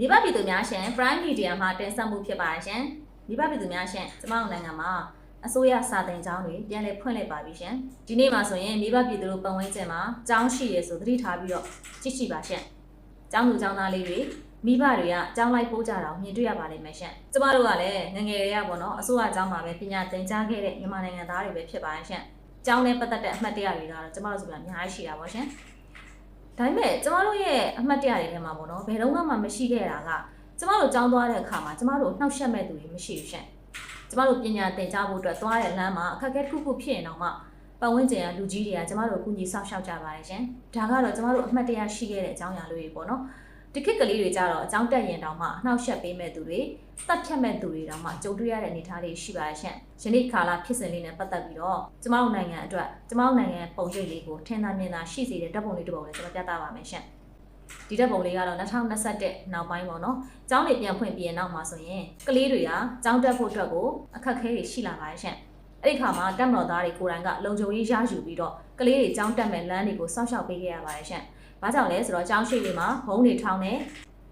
မိဘပြည်သူများရှင် Prime Media မှာတင်ဆက်မှုဖြစ်ပါတယ်ရှင်မိဘပြည်သူများရှင်ကျမတို့နိုင်ငံမှာအစိုးရစာသင်ကျောင်းတွေပြန်လည်ဖွင့်လှစ်ပါပြီရှင်ဒီနေ့မှာဆိုရင်မိဘပြည်သူတို့ပတ်ဝန်းကျင်မှာကျောင်းရှိရဆိုသတိထားပြီးတော့ကြည့်ရှိပါရှင်ကျောင်းသူကျောင်းသားလေးတွေမိဘတွေကကျောင်းလိုက်ပို့ကြတာကိုမြင်တွေ့ရပါလိမ့်မယ်ရှင်ကျမတို့ကလည်းငယ်ငယ်တွေကပေါ့နော်အစိုးရကျောင်းမှာပဲပညာသင်ကြားခဲ့တဲ့မြန်မာနိုင်ငံသားတွေပဲဖြစ်ပါတယ်ရှင်ကျောင်းနဲ့ပတ်သက်တဲ့အမှတ်တရတွေကတော့ကျမတို့ဆိုပြအများကြီးရှိတာပါရှင် ဒါပေမဲ့ကျမတို့ရဲ့အမှတ်တရတွေထဲမှာပေါ့နော်ဘယ်တော့မှမရှိခဲ့တာကကျမတို့ကြောင်းသွားတဲ့အခါမှာကျမတို့နှောက်ယှက်မဲ့သူတွေမရှိဘူးရှင်ကျမတို့ပညာသင်ကြားဖို့အတွက်သွားတဲ့လမ်းမှာအခက်အခဲတစ်ခုခုဖြစ်ရင်တော့မှပတ်ဝန်းကျင်ကလူကြီးတွေကကျမတို့ကူညီဆောက်ရှောက်ကြပါတယ်ရှင်ဒါကတော့ကျမတို့အမှတ်တရရှိခဲ့တဲ့အကြောင်းအရာလေးတွေပေါ့နော် ဒီခေတ်ကလေးတွေကြတော့အကြောင်းတက်ရင်တောင်မှနှောက်ယှက်ပေးမဲ့သူတွေတက်ဖြတ်မဲ့သူတွေတောင်မှကြုံတွေ့ရတဲ့အနေအထားလေးရှိပါတယ်ရှင်ယနေ့ခါလာဖြစ်စဉ်လေးနဲ့ပတ်သက်ပြီးတော့ကျမတို့နိုင်ငံအတွက်ကျမတို့နိုင်ငံပုံရိပ်လေးကိုထင်သာမြင်သာရှိစေတဲ့ဓာတ်ပုံလေးတစ်ပုံလေးကျွန်တော်ပြသပါမယ်ရှင်ဒီဓာတ်ပုံလေးကတော့2021နောက်ပိုင်းပေါ့နော်။ကျောင်းတွေပြန်ဖွင့်ပြီးရင်နောက်မှာဆိုရင်ကလေးတွေကကျောင်းတက်ဖို့အတွက်ကိုအခက်အခဲတွေရှိလာပါတယ်ရှင်။အဲ့ဒီခါမှာတက်မတော်သားတွေကိုယ်တိုင်ကလုံခြုံရေးရယူပြီးတော့ကလေးတွေကျောင်းတက်မဲ့လမ်းတွေကိုစောင့်ရှောက်ပေးခဲ့ရပါတယ်ရှင်။ ဘာကြောင့်လဲဆိုတော့ကျောင်းရှိတွေမှာဘုံတွေထောင်းနေ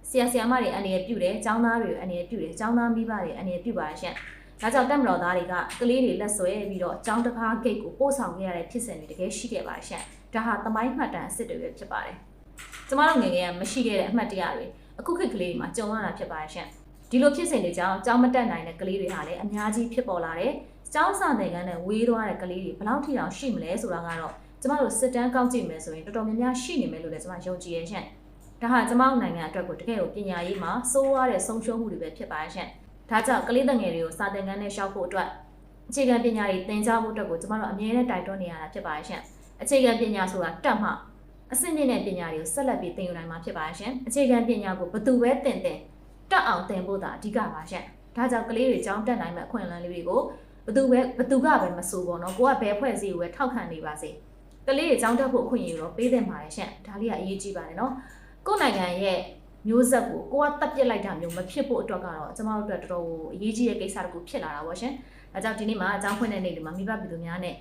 ဆရာဆရာမတွေအနေနဲ့ပြုတယ်ကျောင်းသားတွေအနေနဲ့ပြုတယ်ကျောင်းသားမိဘတွေအနေနဲ့ပြုပါတယ်ရှင်။ဒါကြောင့်တက်မတော်သားတွေကကလေးတွေလက်ဆွဲပြီးတော့ကျောင်းတစ်ခါဂိတ်ကိုပို့ဆောင်ခဲ့ရတဲ့ဖြစ်စဉ်တွေတကယ်ရှိခဲ့ပါတယ်ရှင်။ဒါဟာသမိုင်းမှတ်တမ်းအစ်စ်တွေပဲဖြစ်ပါတယ်။ကျမတို့ငယ်ငယ်ကမရှိခဲ့တဲ့အမှတ်တရတွေအခုခေတ်ကလေးတွေမှာကြုံရတာဖြစ်ပါတယ်ရှင်။ဒီလိုဖြစ်စဉ်တွေကြောင့်ကျောင်းမတက်နိုင်တဲ့ကလေးတွေဟာလည်းအများကြီးဖြစ်ပေါ်လာတယ်။ကျောင်းစာသင်ခန်းနဲ့ဝေးသွားတဲ့ကလေးတွေဘယ်လောက်ထိတောင်ရှိမလဲဆိုတာကတော့ ကျမတို့စစ်တမ်းကောက်ကြည့်မယ်ဆိုရင်တော်တော်များများရှိနေမယ်လို့လည်းကျမယုံကြည်ရဲ့ရှင်။ဒါဟာကျမတို့နိုင်ငံအတွက်ကိုတကယ်ကိုပညာရေးမှာစိုးရတဲ့ဆုံးရှုံးမှုတွေပဲဖြစ်ပါရဲ့ရှင်။ဒါကြောင့်ကလေးတငယ်တွေကိုစာသင်ခန်းနဲ့ရှောက်ဖို့အတွက်အခြေခံပညာတွေသင်ကြားဖို့အတွက်ကိုကျမတို့အမြဲတမ်းတိုက်တွန်းနေရတာဖြစ်ပါရဲ့ရှင်။အခြေခံပညာဆိုတာတက်မှအဆင့်မြင့်တဲ့ပညာတွေကိုဆက်လက်ပြီးသင်ယူနိုင်မှာဖြစ်ပါရဲ့ရှင်။အခြေခံပညာကိုဘယ်သူပဲသင်သင်တက်အောင်သင်ဖို့သာအဓိကပါရှင်။ဒါကြောင့်ကလေးတွေကျောင်းတက်နိုင်မဲ့အခွင့်အလမ်းလေးတွေကိုဘယ်သူပဲဘယ်သူကပဲမဆိုပေါ့နော်။ကိုကဘယ်ဖွဲ့စည်းကိုပဲထောက်ခံနေပါစေ။ ကလေးတွေကျောင်းတက်ဖို့အခွင့်အရေးတော့ပေးသင့်ပါတယ်ရှင်။ဒါလေးကအရေးကြီးပါတယ်နော်။ကိုယ့်နိုင်ငံရဲ့မျိုးဆက်ကိုကိုကတက်ပစ်လိုက်တာမျိုးမဖြစ်ဖို့အတွက်ကတော့ကျမတို့အတွက်တော်တော်အရေးကြီးတဲ့ကိစ္စတစ်ခုဖြစ်လာတာပေါ့ရှင်။ဒါကြောင့်ဒီနေ့မှာအကြောင်းဖွင့်တဲ့နေ့ဒီမှာမိဘပြည်သူများနဲ့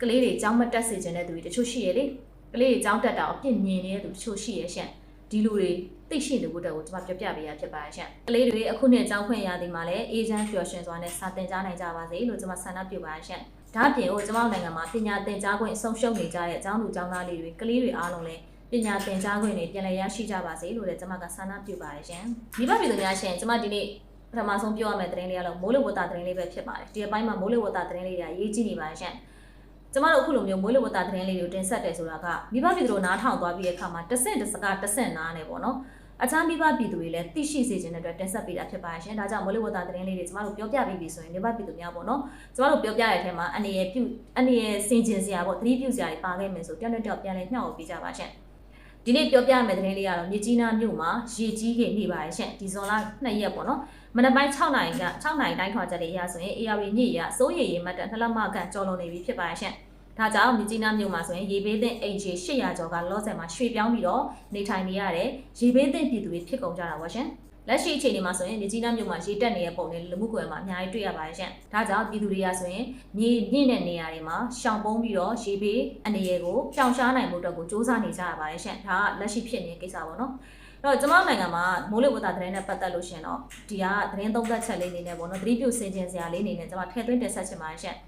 ကလေးတွေကျောင်းမတက်စေချင်တဲ့သူတွေတချို့ရှိရလေ။ကလေးတွေကျောင်းတက်တာအပြစ်မြင်နေတဲ့သူတချို့ရှိရရှင်။ဒီလူတွေသိရှိတဲ့ဘုဒ္ဓကိုကျွန်မပြပြပေးရဖြစ်ပါတယ်ရှင်။ကလေးတွေအခုနှစ်ကျောင်းဖွင့်ရသည်မှာလည်းအေဂျင့်ပျော်ရွှင်စွာနဲ့စာသင်ကြားနိုင်ကြပါစေလို့ကျွန်မဆန္ဒပြုပါတယ်ရှင်။ ဒါ့အပြင်ကိုကျွန်မနိုင်ငံမှာပညာသင်ကြားခွင့်အဆုံးရှုံးနေကြတဲ့အကြောင်းလူကျောင်းသားလေးတွေကလေးတွေအားလုံးလည်းပညာသင်ကြားခွင့်တွေပြန်လည်ရရှိကြပါစေလို့လည်းကျွန်မကဆန္ဒပြုပါတယ်ရှင်။မိဘပြည်သူများရှင်ကျွန်မဒီနေ့ပထမဆုံးပြောရမယ့်သတင်းလေးကတော့မိုးလေဝသသတင်းလေးပဲဖြစ်ပါတယ်။ဒီအပိုင်းမှာမိုးလေဝသသတင်းလေးတွေအရေးကြီးနေပါတယ်ရှင်။ကျမတို့အခုလိုမျိုးမိုးလေဝသသတင်းလေးတွေကိုတင်ဆက်တယ်ဆိုတာကမိဘပြည်သူတို့နားထောင်သွားပြီးတဲ့အခါမှာတစ်ဆင့်တစ်စကားတစ်ဆင့်နားနေပေါ့နော်။ အခြားမိဘပြည်သူတွေလည်းသိရှိစေခြင်းတဲ့အတွက်တင်ဆက်ပေးတာဖြစ်ပါတယ်ရှင်။ဒါကြောင့်မိုးလေဝသသတင်းလေးတွေကျမတို့ပြောပြပြီးပြီဆိုရင်မိဘပြည်သူများပေါ့နော်။ကျမတို့ပြောပြတဲ့အထက်မှာအနေရပြုအနေရစင်ကျင်စရာပေါ့သတိပြုစရာတွေပါခဲ့မယ်ဆိုတယောက်နဲ့တယောက်ပြန်လည်မျှော်ပေးကြပါရှင်။ဒီနေ့ပြောပြမယ့်သတင်းလေးကတော့မြကြီးနားမြို့မှာရေကြီးခဲ့နေပါတယ်ရှင်။ဒီဇွန်လ2ရက်ပေါ့နော်။မနက်ပိုင်း6နာရီက6နာရီတိုင်းထွာချက်လေးရဆိုရင် AR ညစ်ရစိုးရည်ရည်မှတ်တနှလမကန်ကြော်လွန်နေပြီဖြစ်ပါတယ်ရှင်။ ဒါကြောင့်မြကြီးနားမြို့မှာဆိုရင်ရေဘေးသင့်အိမ်ခြေ800ကျော်ကလောဆယ်မှာရွှေ့ပြောင်းပြီးတော့နေထိုင်နေရတယ်။ရေဘေးသင့်ပြည်သူတွေဖြစ်ကုန်ကြတာပါရှင်။လက်ရှိအခြေအနေမှာဆိုရင်မြကြီးနားမြို့မှာရေတက်နေတဲ့ပုံတွေလူမှုကွယ်မှာအများကြီးတွေ့ရပါတယ်ရှင်။ဒါကြောင့်ပြည်သူတွေကဆိုရင်မြေမြင့်တဲ့နေရာတွေမှာရှောင်ပုန်းပြီးတော့ရေဘေးအနေရေကိုရှောင်ရှားနိုင်မှုအတွက်ကိုစ조사နေကြရပါတယ်ရှင်။ဒါကလက်ရှိဖြစ်နေတဲ့ကိစ္စပေါ့နော်။အဲ့တော့ကျမတို့နိုင်ငံမှာမိုးလေဝသသတင်းနဲ့ပတ်သက်လို့ရှင်တော့ဒီကသတင်းသုံးသပ်ချက်လေးနေနဲ့ပေါ့နော်သတိပြုစင်ကျင်စရာလေးနေနဲ့ကျမထည့်သွင်းတင်ဆက်ချင်ပါတယ်ရှင်။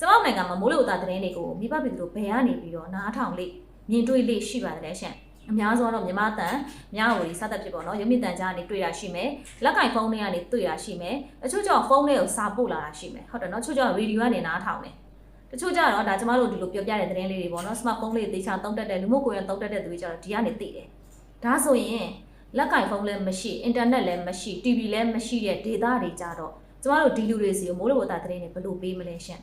ကျမတို့နိုင်ငံမှာမိုးလေဝသသတင်းတွေကိုမိဘပြည်သူတို့ဘယ်ကနေပြီးတော့နားထောင်လေးမြင်တွေ့လေးရှိပါတယ်ရှင်။အများဆုံးတော့မြန်မာတန်မြဝတီစသဖြင့်ပေါ့နော်ရုပ်မြင့်တန်ကြားကနေတွေ့ရရှိမယ်လက်ကင်ဖုန်းတွေကနေတွေ့ရရှိမယ်တချို့ကြောင့်ဖုန်းတွေကိုစာပို့လာတာရှိမယ်ဟုတ်တယ်နော်တချို့ကြောင့်ရေဒီယိုကနေနားထောင်တယ်တချို့ကြတော့ဒါကျမတို့ဒီလိုပြောပြတဲ့သတင်းလေးတွေပေါ့နော် smartphone လေးသေချာတုံးတက်တဲ့လူမှုကွန်ရက်တုံးတက်တဲ့သူတွေကြတော့ဒီကနေသိတယ်ဒါဆိုရင်လက်ကင်ဖုန်းလည်းမရှိအင်တာနက်လည်းမရှိ TV လည်းမရှိတဲ့ data တွေကြတော့ကျမတို့ဒီလူတွေစီကိုမိုးလေဝသသတင်းတွေဘယ်လိုပေးမလဲရှင်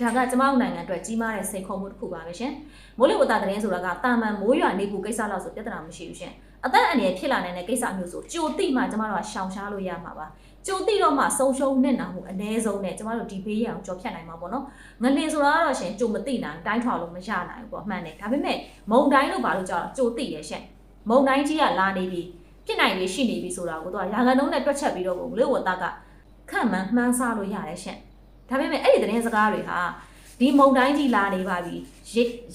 ဒါကကျမတို့နိုင်ငံအတွက်ကြီးမားတဲ့စိန်ခေါ်မှုတစ်ခုပါပဲရှင်မိုးလေဝသသတင်းဆိုတာကတာမန်မိုးရွာနေဘူးကိစ္စလောက်ဆိုပြဿနာမရှိဘူးရှင်အသက်အန္တရာယ်ဖြစ်လာနိုင်တဲ့ကိစ္စမျိုးဆိုကြိုသိမှကျမတို့ကရှောင်ရှားလို့ရမှာပါကြိုသိတော့မှဆုံးရှုံးနဲ့နာမှုအ ਨੇ ဆုံးနဲ့ကျမတို့ဒီဘေးရအောင်ကြော်ဖြတ်နိုင်မှာပေါ့နော်ငလင်ဆိုတာကတော့ရှင်ကြိုမသိနိုင်တိုင်းထွာလို့မရနိုင်ဘူးပေါ့အမှန်တယ်ဒါပေမဲ့မုံတိုင်းလို့ဘာလို့ကြောက်ကြိုသိရရှင်မုံတိုင်းကြီးကလာနေပြီဖြစ်နိုင်ပြီရှိနေပြီဆိုတာကိုသူကရာဂန်တုံးနဲ့တွက်ချက်ပြီးတော့ကိုလေဝတကခန့်မှန်းမှန်းဆလို့ရတယ်ရှင် ဒါပေမဲ့အဲ့ဒီသတင်းစကားတွေဟာဒီမုံတိုင်းကြီးလာနေပါပြီ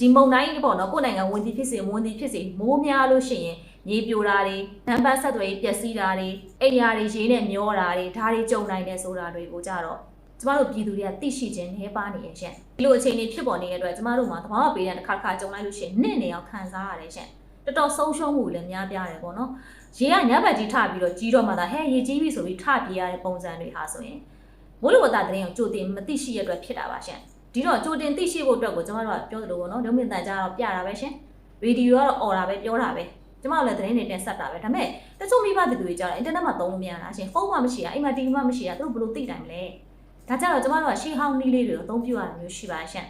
ဒီမုံတိုင်းပေါ့နော်ကိုယ်နိုင်ငံဝင်သည်ဖြစ်စေမဝင်သည်ဖြစ်စေမိုးများလို့ရှိရင်မြေပြိုတာတွေနံပါတ်ဆက်သွယ်ရေးပျက်စီးတာတွေအိမ်ယာတွေရေးနဲ့မျောတာတွေဒါတွေကြုံနိုင်တယ်ဆိုတာတွေကိုကြတော့ကျမတို့ပြည်သူတွေကသိရှိခြင်းနေပါနေရဲ့ရှင်ဒီလိုအခြေအနေဖြစ်ပေါ်နေတဲ့အတွက်ကျမတို့မှာသဘာဝပေးတဲ့တစ်ခါတစ်ခါကြုံလိုက်လို့ရှိရင်နှစ်နေအောင်ခံစားရတယ်ရှင်တော်တော်ဆုံးရှုံးမှုလည်းများပြားတယ်ပေါ့နော်ရေကညဘက်ကြီးထပြီးတော့ကြီးတော့မှသာဟဲရေကြီးပြီဆိုပြီးထပြေးရတဲ့ပုံစံတွေဟာဆိုရင် မိုးလေဝသသတင်းကိုကြိုတင်မသိရှိရတဲ့အတွက်ဖြစ်တာပါရှင်ဒီတော့ကြိုတင်သိရှိဖို့အတွက်ကိုကျမတို့ကပြောသလိုပေါ့နော်လုံးမြင့်တန်ကြတော့ပြတာပဲရှင်ရေဒီယိုကတော့អော်တာပဲပြောတာပဲကျမတို့လည်းသတင်းတွေနဲ့ဆက်တာပဲဒါပေမဲ့တချို့မိဘပြည်သူတွေကြတော့အင်တာနက်မှာသုံးလို့မရတာရှင်ဖုန်းမှမရှိရအိမ်မှာ TV မှမရှိရသူတို့ဘယ်လိုသိနိုင်မလဲဒါကြတော့ကျမတို့ကရှေးဟောင်းနီးလေးတွေကိုအသုံးပြုရတာမျိုးရှိပါရှင်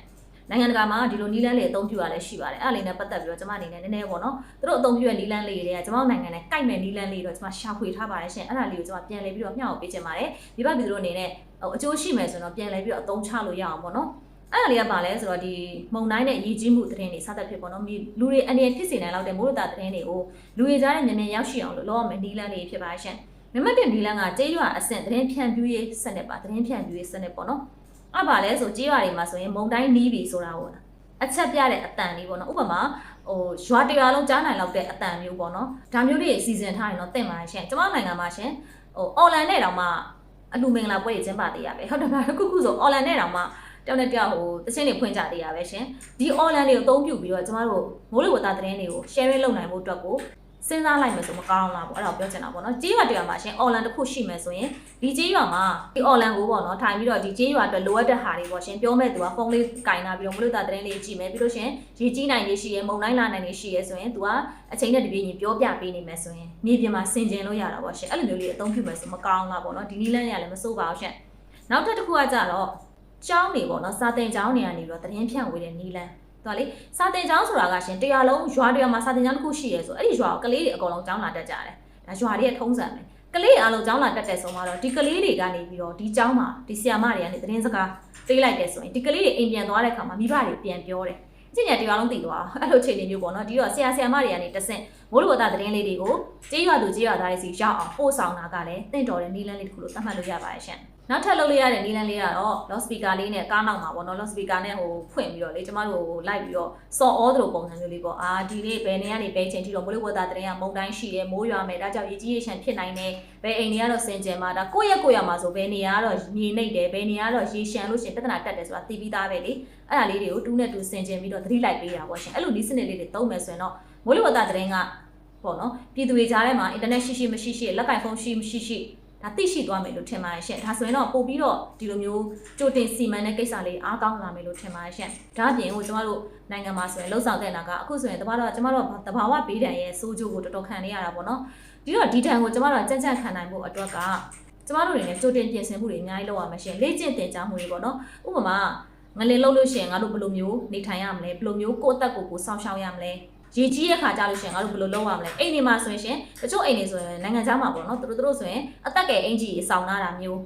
နိုင်ငံတကာမှာဒီလိုနီးလန်းလေးအသုံးပြုရလဲရှိပါတယ်အဲ့ဒါလေးနဲ့ပတ်သက်ပြီးတော့ကျမအနေနဲ့နည်းနည်းပေါ့နော်သူတို့အသုံးပြုရနီးလန်းလေးတွေကကျမတို့နိုင်ငံနဲ့ကိုက်မဲ့နီးလန်းလေးတော့ကျမရှာဖွေထားပါတယ်ရှင်အဲ့ဒါလေးကိုကျမပြန်လဲပြီးတော့မျှဝေပေးချင်ပါတယ်မိဘပြည်သူတို့အနေနဲ့ဟို အကျိုးရှိမယ်ဆိုတော့ပြန်လဲပြီးတော့အသုံးချလို့ရအောင်ပေါ့နော်အဲ့ဒါလေးကပါလဲဆိုတော့ဒီမုံတိုင်းနဲ့ရည်ကြီးမှုသတင်းတွေစသဖြင့်ပေါ့နော်လူတွေအနေနဲ့ဖြစ်စေနိုင်လောက်တဲ့မိုးရတာသတင်းတွေကိုလူတွေကြားနဲ့မြန်မြန်ရောက်ရှိအောင်လို့လုပ်ရမယ်နီးလန်းလေးဖြစ်ပါရှင်နံပါတ်1နီးလန်းကကျေးရွာအဆင့်သတင်းဖြန့်ဖြူးရေးစနစ်ပါသတင်းဖြန့်ဖြူးရေးစနစ်ပေါ့နော်အဲ့ပါလဲဆိုကျေးရွာတွေမှာဆိုရင်မုံတိုင်းနီးပြီဆိုတာပေါ့အချက်ပြတဲ့အတန်လေးပေါ့နော်ဥပမာဟိုရွာတရွာလုံးကြားနိုင်လောက်တဲ့အတန်မျိုးပေါ့နော်ဒါမျိုးတွေစီစဉ်ထားရင်တော့တင့်ပါရှင်ကျွန်မနိုင်ငံမှာရှင်ဟိုအော်လန်နဲ့တောင်မှ အလူမင်္ဂလာပွဲတွေကျင်းပသေးရပဲဟုတ်တယ်ပါခုခုဆိုအော်လန်နဲ့တောင်မှတယောက်နဲ့တယောက်ဟိုတချင်းတွေဖွင့်ကြသေးရပဲရှင်ဒီ online တွေကိုအသုံးပြုပြီးတော့ကျမတို့မိုးလေဝသသတင်းတွေကို sharing လုပ်နိုင်ဖို့အတွက်ကို စဉ်းစားလိုက်မယ်ဆိုမကောင်းလားပေါ့အဲ့ဒါကိုပြောချင်တာပေါ့နော်ကြေးရွာတရွာမှာရှင် online တစ်ခုရှိမယ်ဆိုရင်ဒီကြေးရွာမှာဒီ online ကိုပေါ့နော်ထိုင်ပြီးတော့ဒီကြေးရွာအတွက်လိုအပ်တဲ့ဟာတွေပေါ့ရှင်ပြောမဲ့သူကဖုန်းလေးကင်လာပြီးတော့မိုးလေဝသသတင်းလေးကြည့်မယ်ပြီးလို့ရှင်ရေကြီးနိုင်နေရှိရဲမုန်တိုင်းလာနိုင်နေရှိရဲဆိုရင်သူကအချိန်နဲ့တပြေးညီပြောပြပေးနေမယ်ဆိုရင်မြေပြင်မှာဆင်ကျင်လို့ရတာပေါ့ရှင်အဲ့လိုမျိုးလေးအသုံးပြုမယ်ဆိုမကောင်းလားပေါ့နော်ဒီနည်းလမ်းတွေကလည်းမစိုးပါဘူးရှင်နောက်ထပ်တစ်ခုကကြတော့ကျောင်းနေပေါ့နော်စာသင်ကျောင်းနေရာနေပြီးတော့သတင်းဖြန့်ဝေတဲ့နီလန်း တော်လေစာသင်ကျောင်းဆိုတာကရှင်တရားလုံးရွာတရားမှာစာသင်ကျောင်းတစ်ခုရှိရဲဆိုအဲ့ဒီရွာကိုကလေးတွေအကုန်လုံးကျောင်းလာတက်ကြတယ်ဒါရွာတွေရဲ့ထုံးစံပဲကလေးအားလုံးကျောင်းလာတက်တဲ့ဆိုမှတော့ဒီကလေးတွေကနေပြီးတော့ဒီကျောင်းမှာဒီဆရာမတွေကနေသတင်းစကားပေးလိုက်တယ်ဆိုရင်ဒီကလေးတွေအိမ်ပြန်သွားတဲ့အခါမှာမိဘတွေပြန်ပြောတယ်အချင်းညာတရားလုံးတည်သွားအဲ့လိုအခြေအနေမျိုးပေါ့နော်ဒီတော့ဆရာဆရာမတွေကနေတဆင့်မိုးလေဝသသတင်းလေးတွေကိုကြေးရွာသူကြေးရွာသားတွေစီရောက်အောင်ပို့ဆောင်တာကလည်းတင့်တော်တဲ့နီလန်းလေးတစ်ခုလို့သတ်မှတ်လို့ရပါတယ်ရှင် နောက်ထပ်လုပ်လို့ရတဲ့နီလန်းလေးကတော့ loud speaker လေးနဲ့ကားနောက်မှာပေါ့နော် loud speaker နဲ့ဟိုဖွင့်ပြီးတော့လေကျမတို့ဟိုလိုက်ပြီးတော့စော်ဩသလိုပုံစံမျိုးလေးပေါ့အာဒီနေ့ဘယ်နေကနေဘယ်ချိန်ထိတော့မိုးလေဝသသတင်းကမုန်တိုင်းရှိတယ်မိုးရွာမယ်ဒါကြောင့်ရေကြီးရေရှမ်းဖြစ်နိုင်တယ်ဘယ်အိမ်တွေကတော့စင်ကြယ်မှာဒါကိုယ့်ရက်ကိုယ့်ရက်မှာဆိုဘယ်နေရာကတော့မြေနှိပ်တယ်ဘယ်နေရာကတော့ရေရှမ်းလို့ရှင်ပြဿနာတက်တယ်ဆိုတာသိပြီးသားပဲလေအဲ့ဒါလေးတွေကိုတူးနဲ့တူးစင်ကြယ်ပြီးတော့သတိလိုက်ပေးတာပေါ့ရှင်အဲ့လိုဒီစနစ်လေးတွေသုံးမယ်ဆိုရင်တော့မိုးလေဝသသတင်းကပေါ့နော်ပြည်သူတွေကြားထဲမှာအင်တာနက်ရှိရှိမရှိရှိလက်ကင်ဖုန်းရှိမရှိရှိ ဒါသိရှိသွားမယ်လို့ထင်ပါတယ်ရှင့်ဒါဆိုရင်တော့ပို့ပြီးတော့ဒီလိုမျိုးကြိုတင်စီမံတဲ့ကိစ္စလေးအားကောင်းလာမယ်လို့ထင်ပါတယ်ရှင့်ဒါအပြင်ဟိုကျမတို့နိုင်ငံမှာဆိုရင်လှုပ်ဆောင်တဲ့နာကအခုဆိုရင်တဘာတော့ကျမတို့တဘာဝဘေးဒဏ်ရဲ့စိုးကျိုးကိုတော်တော်ခံနေရတာပေါ့နော်ဒီတော့ဒီဒဏ်ကိုကျမတို့ကြက်ကြက်ခံနိုင်ဖို့အတွက်ကကျမတို့တွေလည်းကြိုတင်ပြင်ဆင်မှုတွေအများကြီးလုပ်ရမှာရှင့်လေ့ကျင့်သင်ကြားမှုတွေပေါ့နော်ဥပမာငလင်လှုပ်လို့ရှိရင်ငါတို့ဘယ်လိုမျိုးနေထိုင်ရမလဲဘယ်လိုမျိုးကိုယ့်အသက်ကိုကိုယ်စောင့်ရှောက်ရမလဲ ရေကြီးတဲ့ခါကြလို့ရှိရင်ငါတို့ဘယ်လိုလုပ်ရမလဲအိမ်တွေမှာဆိုရင်ရှင်တချို့အိမ်တွေဆိုရင်နိုင်ငံခြားမှာပေါ့နော်သူတို့တို့ဆိုရင်အသက်ကယ်အင်ဂျီကြီးစောင်းလာတာမျိုး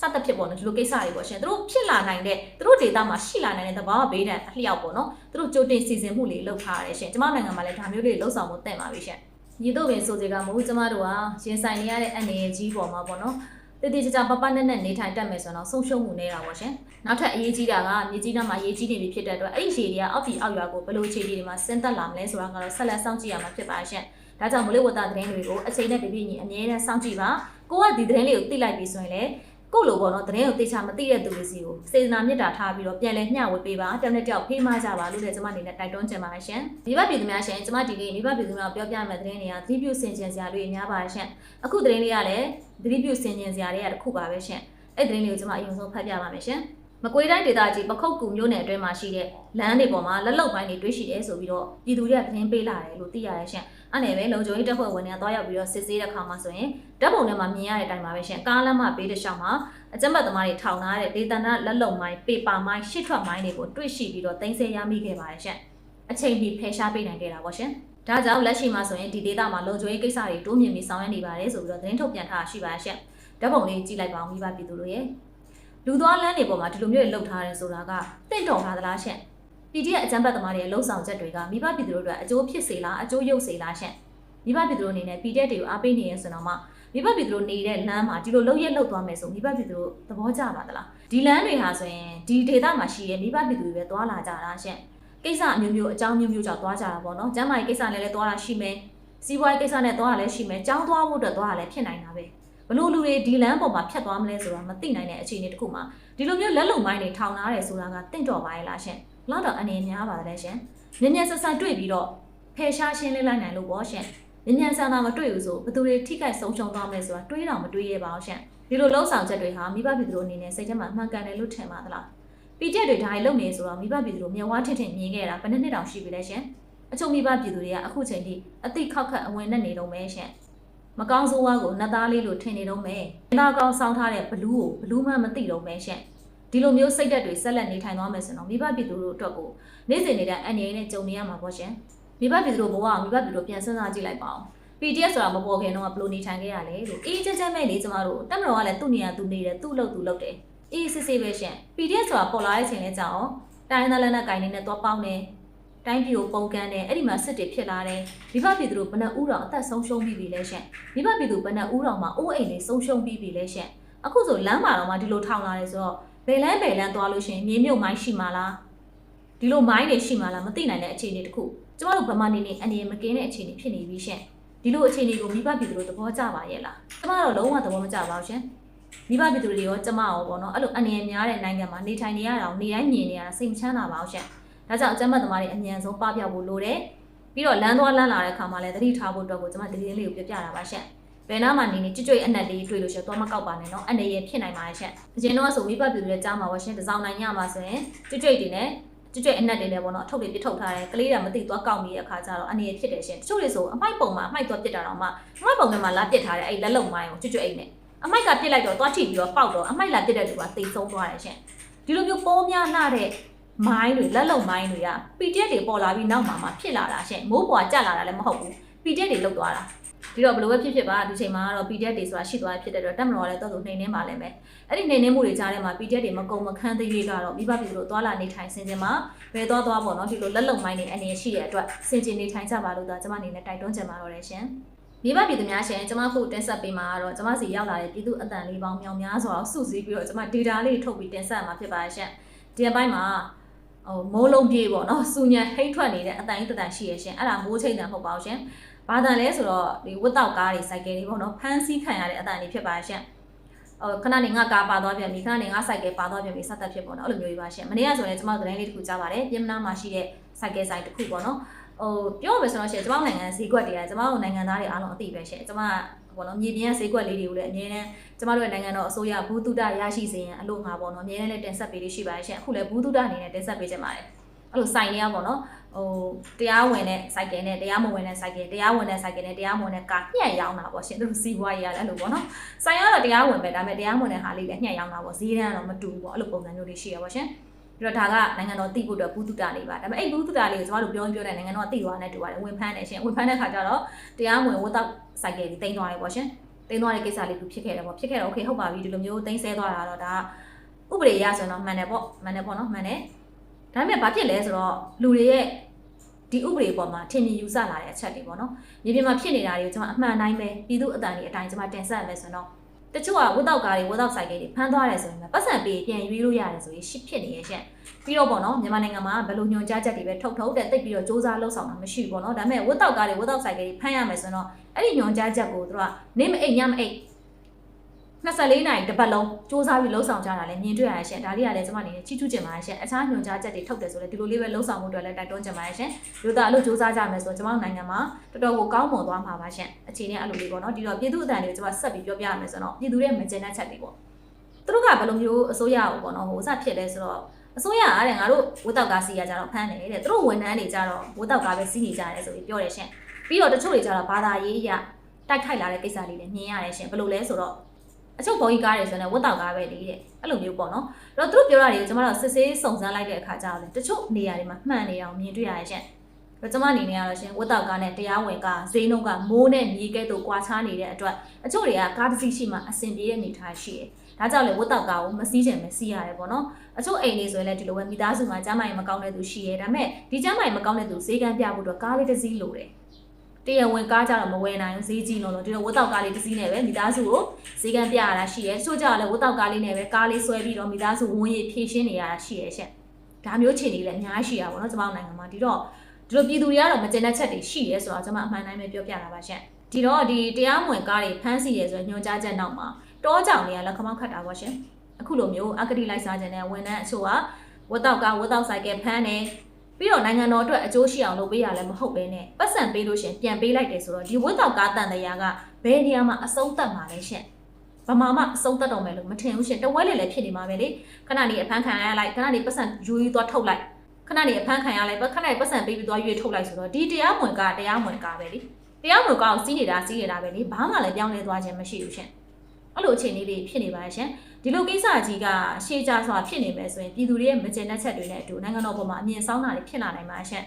စသဖြင့်ပေါ့နော်ဒီလိုကိစ္စတွေပေါ့ရှင်သူတို့ဖြစ်လာနိုင်တဲ့သူတို့ဒေတာမှာရှိလာနိုင်တဲ့သဘာဝဘေးဒဏ်အလျောက်ပေါ့နော်သူတို့ကြိုတင်စီစဉ်မှုလေးလုပ်ထားရတယ်ရှင်ကျမနိုင်ငံမှာလည်းဒါမျိုးလေးလှုပ်ဆောင်မှုတင်ပါပြီရှင်ညီတို့ပင်ဆိုစီကမဟုတ်ကျမတို့ကရင်ဆိုင်နေရတဲ့အနေကြီးပေါ်မှာပေါ့နော် တည်တည်ကြကြပပနဲ့နဲ့နေထိုင်တတ်မယ်ဆိုတော့ဆုံးရှုံးမှုနေတာပေါ့ရှင်နောက်ထပ်အရေးကြီးတာကမြေကြီးနားမှာရေးကြီးနေပြီဖြစ်တဲ့အတွက်အဲ့ဒီခြေတွေကအောက်ပြည်အောက်ရွာကိုဘယ်လိုခြေတွေမှာဆင်းသက်လာမလဲဆိုတာကတော့ဆက်လက်စောင့်ကြည့်ရမှာဖြစ်ပါရှင်ဒါကြောင့်မလေးဝတ္တသတင်းတွေကိုအချိန်နဲ့တပြည့်ညီအမြဲတမ်းစောင့်ကြည့်ပါကိုကဒီသတင်းလေးကိုသိလိုက်ပြီဆိုရင်လည်း ကိုလိုပေါ့နော်သတင်းကိုသိချာမသိတဲ့သူတွေစီကိုစေတနာမေတ္တာထားပြီးတော့ပြန်လဲမျှဝေပေးပါတယောက်နဲ့တယောက်ဖေးမကြပါလို့လည်းကျွန်မအနေနဲ့တိုက်တွန်းချင်ပါတယ်ရှင်မိဘပြည်သူများရှင်ကျွန်မဒီနေ့မိဘပြည်သူများပြောပြမယ့်သတင်းတွေကသတိပြုဆင်ခြင်စရာတွေများပါတယ်ရှင်အခုသတင်းလေးကလည်းသတိပြုဆင်ခြင်စရာတွေကတစ်ခုပါပဲရှင်အဲ့သတင်းလေးကိုကျွန်မအရင်ဆုံးဖတ်ပြပါမယ်ရှင် မကွေးတိုင်းဒေသကြီးပခုတ်ကူမြို့နယ်အတွင်းမှာရှိတဲ့လမ်းတွေပေါ်မှာလက်လုံပိုင်းတွေတွေ့ရှိတယ်ဆိုပြီးတော့ပြည်သူတွေကသတင်းပေးလာတယ်လို့သိရတယ်ရှင်။အဲ့နဲ့ပဲလုံခြုံရေးတပ်ဖွဲ့ဝင်တွေကသွားရောက်ပြီးတော့စစ်ဆေးတဲ့အခါမှာဆိုရင်ဓာတ်ပုံထဲမှာမြင်ရတဲ့အတိုင်းပါပဲရှင်။ကားလမ်းမဘေးတစ်လျှောက်မှာအကြမ်းဖက်သမားတွေထောင်ထားတဲ့ဒေသနာလက်လုံမိုင်းပေပါမိုင်းရှစ်ထွက်မိုင်းတွေကိုတွေ့ရှိပြီးတော့တင်ဆက်ရမိခဲ့ပါတယ်ရှင်။အချိန်ပြီးဖယ်ရှားပေးနိုင်ခဲ့တာပေါ့ရှင်။ဒါကြောင့်လက်ရှိမှာဆိုရင်ဒီဒေသမှာလုံခြုံရေးကိစ္စတွေတိုးမြင့်ပြီးဆောင်ရွက်နေပါတယ်ဆိုပြီးတော့သတင်းထုတ်ပြန်ထားရှိပါရှင်။ဓာတ်ပုံလေးကြည့်လိုက်ပါဦးမိဘပြည်သူတို့ရဲ့ လူသွားလမ်းတွေပေါ်မှာဒီလိုမျိုးလှုပ်ထားတယ်ဆိုတာကတင့်တော်ထားသလားရှင့်။ PDF အကြမ်းဖက်သမားတွေရဲ့လှုပ်ဆောင်ချက်တွေကမိဘပြည်သူတို့အတွက်အကျိုးဖြစ်စေလားအကျိုးရုပ်စေလားရှင့်။မိဘပြည်သူတို့အနေနဲ့ PDF တွေကိုအားပေးနေရဆိုတော့မှမိဘပြည်သူတို့နေတဲ့လမ်းမှာဒီလိုလှုပ်ရက်လှုပ်သွားမယ်ဆိုမိဘပြည်သူတို့သဘောကျပါသလား။ဒီလမ်းတွေဟာဆိုရင်ဒီဒေသမှာရှိတဲ့မိဘပြည်သူတွေပဲသွားလာကြတာရှင့်။ကိစ္စအမျိုးမျိုးအကြောင်းမျိုးမျိုးကြောင့်သွားကြတာပေါ့နော်။ကျမ်းမာရေးကိစ္စလည်းလည်းသွားတာရှိမယ်။စီးပွားရေးကိစ္စနဲ့သွားရလဲရှိမယ်ကြောင်းသွားဖို့အတွက်သွားရလဲဖြစ်နိုင်တာပဲ ဘလို့လူတွေဒီလမ်းပေါ်မှာဖြတ်သွားမလဲဆိုတာမသိနိုင်တဲ့အခြေအနေတစ်ခုမှာဒီလိုမျိုးလက်လုံမိုင်းတွေထောင်ထားတယ်ဆိုတာကတင့်တော်ပါရဲ့လားရှင်လောက်တော့အနေများပါတယ်ရှင်မြင်မြန်ဆန်ဆန်တွေ့ပြီးတော့ဖယ်ရှားရှင်းလင်းလိုက်နိုင်လို့ပေါ့ရှင်မြင်မြန်ဆန်ဆန်မတွေ့ဘူးဆိုဘသူတွေထိခိုက်ဆုံးရှုံးသွားမလဲဆိုတာတွေးတော့မတွေးရပါဘူးရှင်ဒီလိုလှုပ်ဆောင်ချက်တွေဟာမိဘပြည်သူတို့အနေနဲ့စိတ်ထဲမှာမှန်ကန်တယ်လို့ထင်ပါသလားပီတက်တွေဒါတွေလုပ်နေဆိုတော့မိဘပြည်သူတို့မျက်ဝါးထင်ထင်မြင်ခဲ့တာဘယ်နှစ်နှစ်တောင်ရှိပြီလဲရှင်အချုံမိဘပြည်သူတွေကအခုချိန်ထိအသိခောက်ခတ်အဝင်နဲ့နေတော့မဲရှင် မကောင်းဆိုးဝါးကိုနတ်သားလေးလိုထင်နေတော့မဲ။နာကောင်းဆောင်းထားတဲ့ဘလူးကိုဘလူးမှမသိတော့မဲရှင်။ဒီလိုမျိုးစိတ်သက်တွေဆက်လက်နေထိုင်သွားမယ်ဆိုတော့မိဘပြည်သူတို့အတွက်ကိုနေ့စဉ်နေတဲ့အန်ရင်းနဲ့ကြုံနေရမှာပေါ့ရှင်။မိဘပြည်သူတို့ဘဝကိုမိဘပြည်သူတို့ပြန်စဉ်းစားကြည့်လိုက်ပါဦး။ PDF ဆိုတာမပေါ်ခင်တော့ဘယ်လိုနေထိုင်ခဲ့ရလဲလို့အေးချမ်းချမ်းပဲလေကျမတို့တက်မတော်ကလည်းသူ့နေရာသူနေတယ်သူ့လို့သူလုပ်တယ်။အေးစစ်စစ်ပဲရှင်။ PDF ဆိုတာပေါ်လာတဲ့ချိန်လဲကြောင်တိုင်းသားလက်နက်ကင်နေတဲ့သွားပေါင်းတယ်။ တိုင်းပြည်ကိုပုံကန်တယ်အဲ့ဒီမှာစစ်တွေဖြစ်လာတယ်မိဘပြည်သူတို့ဘယ်နှဦးတော်အသက်ဆုံးရှုံးပြီးပြီလဲရှင်မိဘပြည်သူဘယ်နှဦးတော်မှာအိုးအိမ်တွေဆုံးရှုံးပြီးပြီလဲရှင်အခုဆိုလမ်းမှာတော့မှဒီလိုထောင်လာတယ်ဆိုတော့ဘယ်လန်းဘယ်လန်းသွားလို့ရှင်မြေမြုပ်မိုင်းရှိမှာလားဒီလိုမိုင်းတွေရှိမှာလားမသိနိုင်တဲ့အခြေအနေတခုကျမတို့ဗမာနေနေအနေမကင်းတဲ့အခြေအနေဖြစ်နေပြီရှင်ဒီလိုအခြေအနေကိုမိဘပြည်သူတို့သဘောကျပါရဲ့လားကျမတို့လုံးဝသဘောမကျပါဘူးရှင်မိဘပြည်သူတွေရောကျမရောပေါ့နော်အဲ့လိုအနေများတဲ့နိုင်ငံမှာနေထိုင်နေရတာကိုနေတိုင်းမြင်နေရတာစိတ်မချမ်းသာပါဘူးရှင် ဒါကြောင့်အကျမ်းတ်သမားတွေအမြန်ဆုံးပပျောက်ဖို့လိုတယ်ပြီးတော့လမ်းသွားလမ်းလာတဲ့ခါမှာလည်းသတိထားဖို့အတွက်ကိုကျမဒီလေးလေးကိုပြပြတာပါရှင်ဘယ်နာမှနေနေကြွကြွအနက်လေးတွေ့လို့ရှိရင်တော့မကောက်ပါနဲ့နော်အနေရဖြစ်နိုင်ပါရဲ့ရှင့်အရင်တော့ဆိုမိဘပြည်သူတွေကြားမှာဝရှင်တစောင်းနိုင်ညမှာဆိုရင်ကြွကြွတွေနဲ့ကြွကြွအနက်တွေနဲ့ပေါ့နော်အထုပ်တွေပြထုတ်ထားတယ်ကလေးတွေမသိသွားကောက်မိတဲ့အခါကျတော့အနေရဖြစ်တယ်ရှင်တချို့တွေဆိုအမိုက်ပုံမှာအမိုက်သွားပြစ်တာတော့မှအမိုက်ပုံထဲမှာလာပြစ်ထားတယ်အဲ့လက်လုံမိုင်းကိုကြွကြွအိတ်နဲ့အမိုက်ကပြစ်လိုက်တော့သွားထိပြီးတော့ပေါက်တော့အမိုက်လာပြစ်တဲ့လူကတိတ်ဆုံးသွားတယ်ရှင်ဒီလိုမျိုးပိုးများလှတဲ့ မိုင်းတွေလက်လုံမိုင်းတွေက PDF တွေပေါ်လာပြီးနောက်မှာမှဖြစ်လာတာရှင်မိုးပွာကြလာတာလည်းမဟုတ်ဘူး PDF တွေလုတ်သွားတာဒီတော့ဘယ်လိုပဲဖြစ်ဖြစ်ပါဒီချိန်မှာတော့ PDF တွေဆိုတာရှိသွားဖြစ်တဲ့အတွက်တက်မတော်လည်းတော့သူနှိမ်နှင်းပါလိမ့်မယ်အဲ့ဒီနှိမ်နှင်းမှုတွေကြားထဲမှာ PDF တွေမကုံမခန်းသေးသေးကတော့မိဘပြည်သူတို့သွာလာနေထိုင်စင်စင်မှာဘယ်သွားသွားပေါ့နော်ဒီလိုလက်လုံမိုင်းတွေအနေရှိတဲ့အတွက်စင်ကျင်နေထိုင်ကြပါလို့ဒါကျွန်မအနေနဲ့တိုက်တွန်းချင်ပါတော့တယ်ရှင်မိဘပြည်သူများရှင်ကျွန်မခုတင်ဆက်ပေးမှာကတော့ကျွန်မစီရောက်လာတဲ့ပြည်သူအတန်လေးပေါင်းမြောင်များစွာစုစည်းပြီးတော့ကျွန်မ data လေးထုတ်ပြီးတင်ဆက်မှာဖြစ်ပါရှင်ဒီအပိုင်းမှာ ဟိုမိုးလုံးပြေးပေါ့နော်စူညံဟိတ်ထွက်နေတဲ့အတန်ကြီးတတန်ရှိရရှင်အဲ့ဒါမိုးချိန်တန်ဟုတ်ပါဘူးရှင်ဘာတန်လဲဆိုတော့ဒီဝတ်တောက်ကားတွေစိုက်ကယ်တွေပေါ့နော်ဖမ်းဆီးခံရတဲ့အတန်ကြီးဖြစ်ပါရှင်ဟိုခဏနေငါကားပါသွားပြန်ပြီခဏနေငါစိုက်ကယ်ပါသွားပြန်ပြီစသက်ဖြစ်ပေါ့နော်အဲ့လိုမျိုးကြီးပါရှင်မနေ့ကဆိုရင်ကျွန်မတို့သတင်းလေးတစ်ခုကြားပါတယ်ပြင်မနာမှာရှိတဲ့စိုက်ကယ်ဆိုင်တစ်ခုပေါ့နော်ဟိုပြောရမယ်ဆိုတော့ရှင်ကျွန်မနိုင်ငံဈေးကွက်တွေကကျွန်မတို့နိုင်ငံသားတွေအားလုံးအသိပဲရှင်ကျွန်မ ပေါ့နော်မြေပြင်ကဈေးကွက်လေးတွေကိုလည်းအမြဲတမ်းကျမတို့ရဲ့နိုင်ငံတော်အစိုးရဘူးတုဒရရှိစေရန်အလို့ငါပေါ့နော်အမြဲတမ်းလည်းတင်ဆက်ပေးလေးရှိပါတယ်ရှင်အခုလည်းဘူးတုဒအနေနဲ့တင်ဆက်ပေးကြပါတယ်အဲ့လိုစိုင်တွေကပေါ့နော်ဟိုတရားဝင်တဲ့ cycle နဲ့တရားမဝင်တဲ့ cycle တရားဝင်တဲ့ cycle နဲ့တရားမဝင်တဲ့ကားညှက်ရောင်းတာပေါ့ရှင်သူတို့စီးပွားရေးရတယ်အဲ့လိုပေါ့နော်ဆိုင်ကတော့တရားဝင်ပဲဒါပေမဲ့တရားမဝင်တဲ့ဟာလေးလည်းညှက်ရောင်းတာပေါ့ဈေးတန်းကတော့မတူဘူးပေါ့အဲ့လိုပုံစံမျိုးတွေရှိရပါရှင် ပြီးတော့ဒါကနိုင်ငံတော်သိဖို့အတွက်ဘူးတုတာလေးပါဒါပေမဲ့အဲ့ဘူးတုတာလေးကိုကျွန်တော်တို့ပြောပြောတဲ့နိုင်ငံတော်ကသိသွားတဲ့တူပါတယ်ဝင်ဖမ်းတယ်ရှင်ဝင်ဖမ်းတဲ့ခါကျတော့တရားဝင်ဝတ်တော့စိုက်ကယ်ကြီးတင်သွားတယ်ပေါ့ရှင်တင်သွားတဲ့ကိစ္စလေးကိုဖြစ်ခဲ့တယ်ပေါ့ဖြစ်ခဲ့တော့ okay ဟုတ်ပါပြီဒီလိုမျိုးတင်ဆဲသွားတာတော့ဒါဥပဒေရဆိုတော့မှန်တယ်ပေါ့မှန်တယ်ပေါ့နော်မှန်တယ်ဒါပေမဲ့ဘာဖြစ်လဲဆိုတော့လူတွေရဲ့ဒီဥပဒေပေါ်မှာထင်မြင်ယူဆလာတဲ့အချက်တွေပေါ့နော်မြေပြင်မှာဖြစ်နေတာတွေကိုကျွန်မအမှန်တိုင်းပဲပြည်သူအတန်ဒီအတိုင်းကျွန်မတင်ဆက်ရမယ်ဆိုတော့ တချို့ကဝတ်တော့ကားတွေဝတ်တော့ဆိုင်ကတွေဖမ်းသွားတယ်ဆိုရင်ပတ်စံပေးပြန်ရွေးလို့ရတယ်ဆိုရင်ရှစ်ဖြစ်နေရဲ့ရှင့်ပြီးတော့ပေါ့နော်မြန်မာနိုင်ငံမှာဘယ်လိုညွှန်ကြားချက်တွေပဲထုတ်ထုတ်တဲ့တိတ်ပြီးတော့စ조사လှုပ်ဆောင်တာမရှိဘူးပေါ့နော်ဒါပေမဲ့ဝတ်တော့ကားတွေဝတ်တော့ဆိုင်ကတွေဖမ်းရမယ်ဆိုတော့အဲ့ဒီညွှန်ကြားချက်ကိုသူတို့ကနေမအိတ်ညမအိတ် 24နိုင်တစ်ပတ်လုံးစူးစမ်းပြီးလှုပ်ဆောင်ကြတာလည်းမြင်တွေ့ရရရှင်ဒါလေးကလည်းကျွန်မအနေနဲ့ချီးကျူးကျင်ပါတယ်ရှင်အခြားညွှန်ကြားချက်တွေထုတ်တယ်ဆိုလည်းဒီလိုလေးပဲလှုပ်ဆောင်မှုတွေလည်းတိုက်တွန်းကျင်ပါတယ်ရှင်လူသားအလို့စူးစမ်းကြမယ်ဆိုတော့ကျွန်မနိုင်ငံမှာတော်တော်ကိုကောင်းမွန်သွားမှာပါရှင်အခြေအနေအဲ့လိုလေးပေါ့နော်ဒီတော့ပြည်သူအတန်တွေကိုကျွန်မဆက်ပြီးပြောပြရမယ်ဆိုတော့ပြည်သူရဲ့မကျင်တဲ့ချက်တွေပေါ့သူတို့ကဘယ်လိုမျိုးအစိုးရကိုပေါ့နော်ဟိုစဖြစ်လဲဆိုတော့အစိုးရအားတဲ့ငါတို့ဝတ်တောက်ကားစီရကြတော့ဖမ်းတယ်တဲ့သူတို့ဝန်ထမ်းတွေကြတော့ဝတ်တောက်ကားပဲစီးနေကြတယ်ဆိုပြီးပြောတယ်ရှင်ပြီးတော့တချို့တွေကြတော့ဘာသာရေးအရတိုက်ခိုက်လာတဲ့ကိစ္စလေးတွေမြင်ရတယ်ရှင်ဘယ်လိုလဲဆိုတော့ အချုပ်ဘော်ကြီးကားတွေဆိုရင်ဝတ်တောက်ကားပဲလေတဲ့အဲ့လိုမျိုးပေါ့နော်အဲ့တော့သူတို့ပြောတာတွေကိုကျွန်မတို့စစ်ဆေးစုံစမ်းလိုက်တဲ့အခါကျတော့လေတချို့နေရာတွေမှာမှန်နေအောင်မြင်တွေ့ရရဲ့ရှင်တော့ကျွန်မအနေနဲ့ကတော့ရှင်ဝတ်တောက်ကားနဲ့တရားဝင်ကားဈေးနှုန်းကမိုးနဲ့မြေကဲ့သို့ကွာခြားနေတဲ့အတွက်အချို့တွေကကားတစ်စီးရှိမှအဆင်ပြေတဲ့အနေထားရှိတယ်ဒါကြောင့်လေဝတ်တောက်ကားကိုမစီးချင်မစီးရတယ်ပေါ့နော်အချို့အိမ်လေးဆိုရင်လည်းဒီလိုပဲမိသားစုမှာကျမ်းမာရေးမကောင်းတဲ့သူရှိရဲဒါပေမဲ့ဒီကျမ်းမာရေးမကောင်းတဲ့သူဈေးကမ်းပြဖို့အတွက်ကားလေးတစ်စီးလိုတယ် တရားဝင်ကားကြတော့မဝယ်နိုင်ဘူးဈေးကြီးလို့လို့ဒီလိုဝတ်တောက်ကားလေးတစ်စီးနဲ့ပဲမိသားစုကိုဈေးကမ်းပြရတာရှိရဲချို့ကြတော့လည်းဝတ်တောက်ကားလေးနဲ့ပဲကားလေးဆွဲပြီးတော့မိသားစုဝင်ရဖြည့်ရှင်းနေရတာရှိရဲရှင့်ဒါမျိုးခြေနေလည်းအများကြီးရှိရပါတော့ကျွန်မနိုင်ငံမှာဒီတော့ဒီလိုပြည်သူတွေကတော့မကျင်တဲ့ချက်တွေရှိရဲဆိုတော့ကျွန်မအမှန်တိုင်းပဲပြောပြတာပါရှင့်ဒီတော့ဒီတရားမဝင်ကားတွေဖမ်းဆီးရဲဆိုညွှန်ကြားချက်နောက်မှာတောကြောင်တွေကလက်ခမောက်ခတ်တာပါရှင်အခုလိုမျိုးအကတိလိုက်စားခြင်းနဲ့ဝန်ထမ်းအချို့ကဝတ်တော့ကားဝတ်တော့ဆိုင်ကဖမ်းနေ ပြီးတော့နိုင်ငံတော်အတွက်အကျိုးရှိအောင်လုပ်ပေးရလည်းမဟုတ်ပဲနဲ့ပတ်စံပေးလို့ရှရင်ပြန်ပေးလိုက်တယ်ဆိုတော့ဒီဝတ်တော့ကားတန်တရားကဘယ်နေရာမှာအဆုံးသတ်မှာလဲရှင့်ဘာမှမအဆုံးသတ်တော့မယ်လို့မထင်ဘူးရှင်တဝဲလေလည်းဖြစ်နေမှာပဲလေခဏနေအဖမ်းခံရလိုက်ခဏနေပတ်စံယူယူသွားထုတ်လိုက်ခဏနေအဖမ်းခံရလိုက်ခဏနေပတ်စံပေးပြီးသွားရွေးထုတ်လိုက်ဆိုတော့ဒီတရားမဝင်ကားတရားမဝင်ကားပဲလေတရားမဝင်ကားကိုစီးနေတာစီးနေတာပဲလေဘာမှလည်းပြောင်းလဲသွားခြင်းမရှိဘူးရှင်အဲ့လိုအခြေအနေလေးဖြစ်နေပါရှင် ဒီလိုကိစ္စကြီးကရှေးကြစွာဖြစ်နေမယ်ဆိုရင်ပြည်သူတွေရဲ့မကျေနပ်ချက်တွေနဲ့အတူနိုင်ငံတော်ပေါ်မှာအမြင်ဆောင်တာတွေဖြစ်လာနိုင်ပါရှင်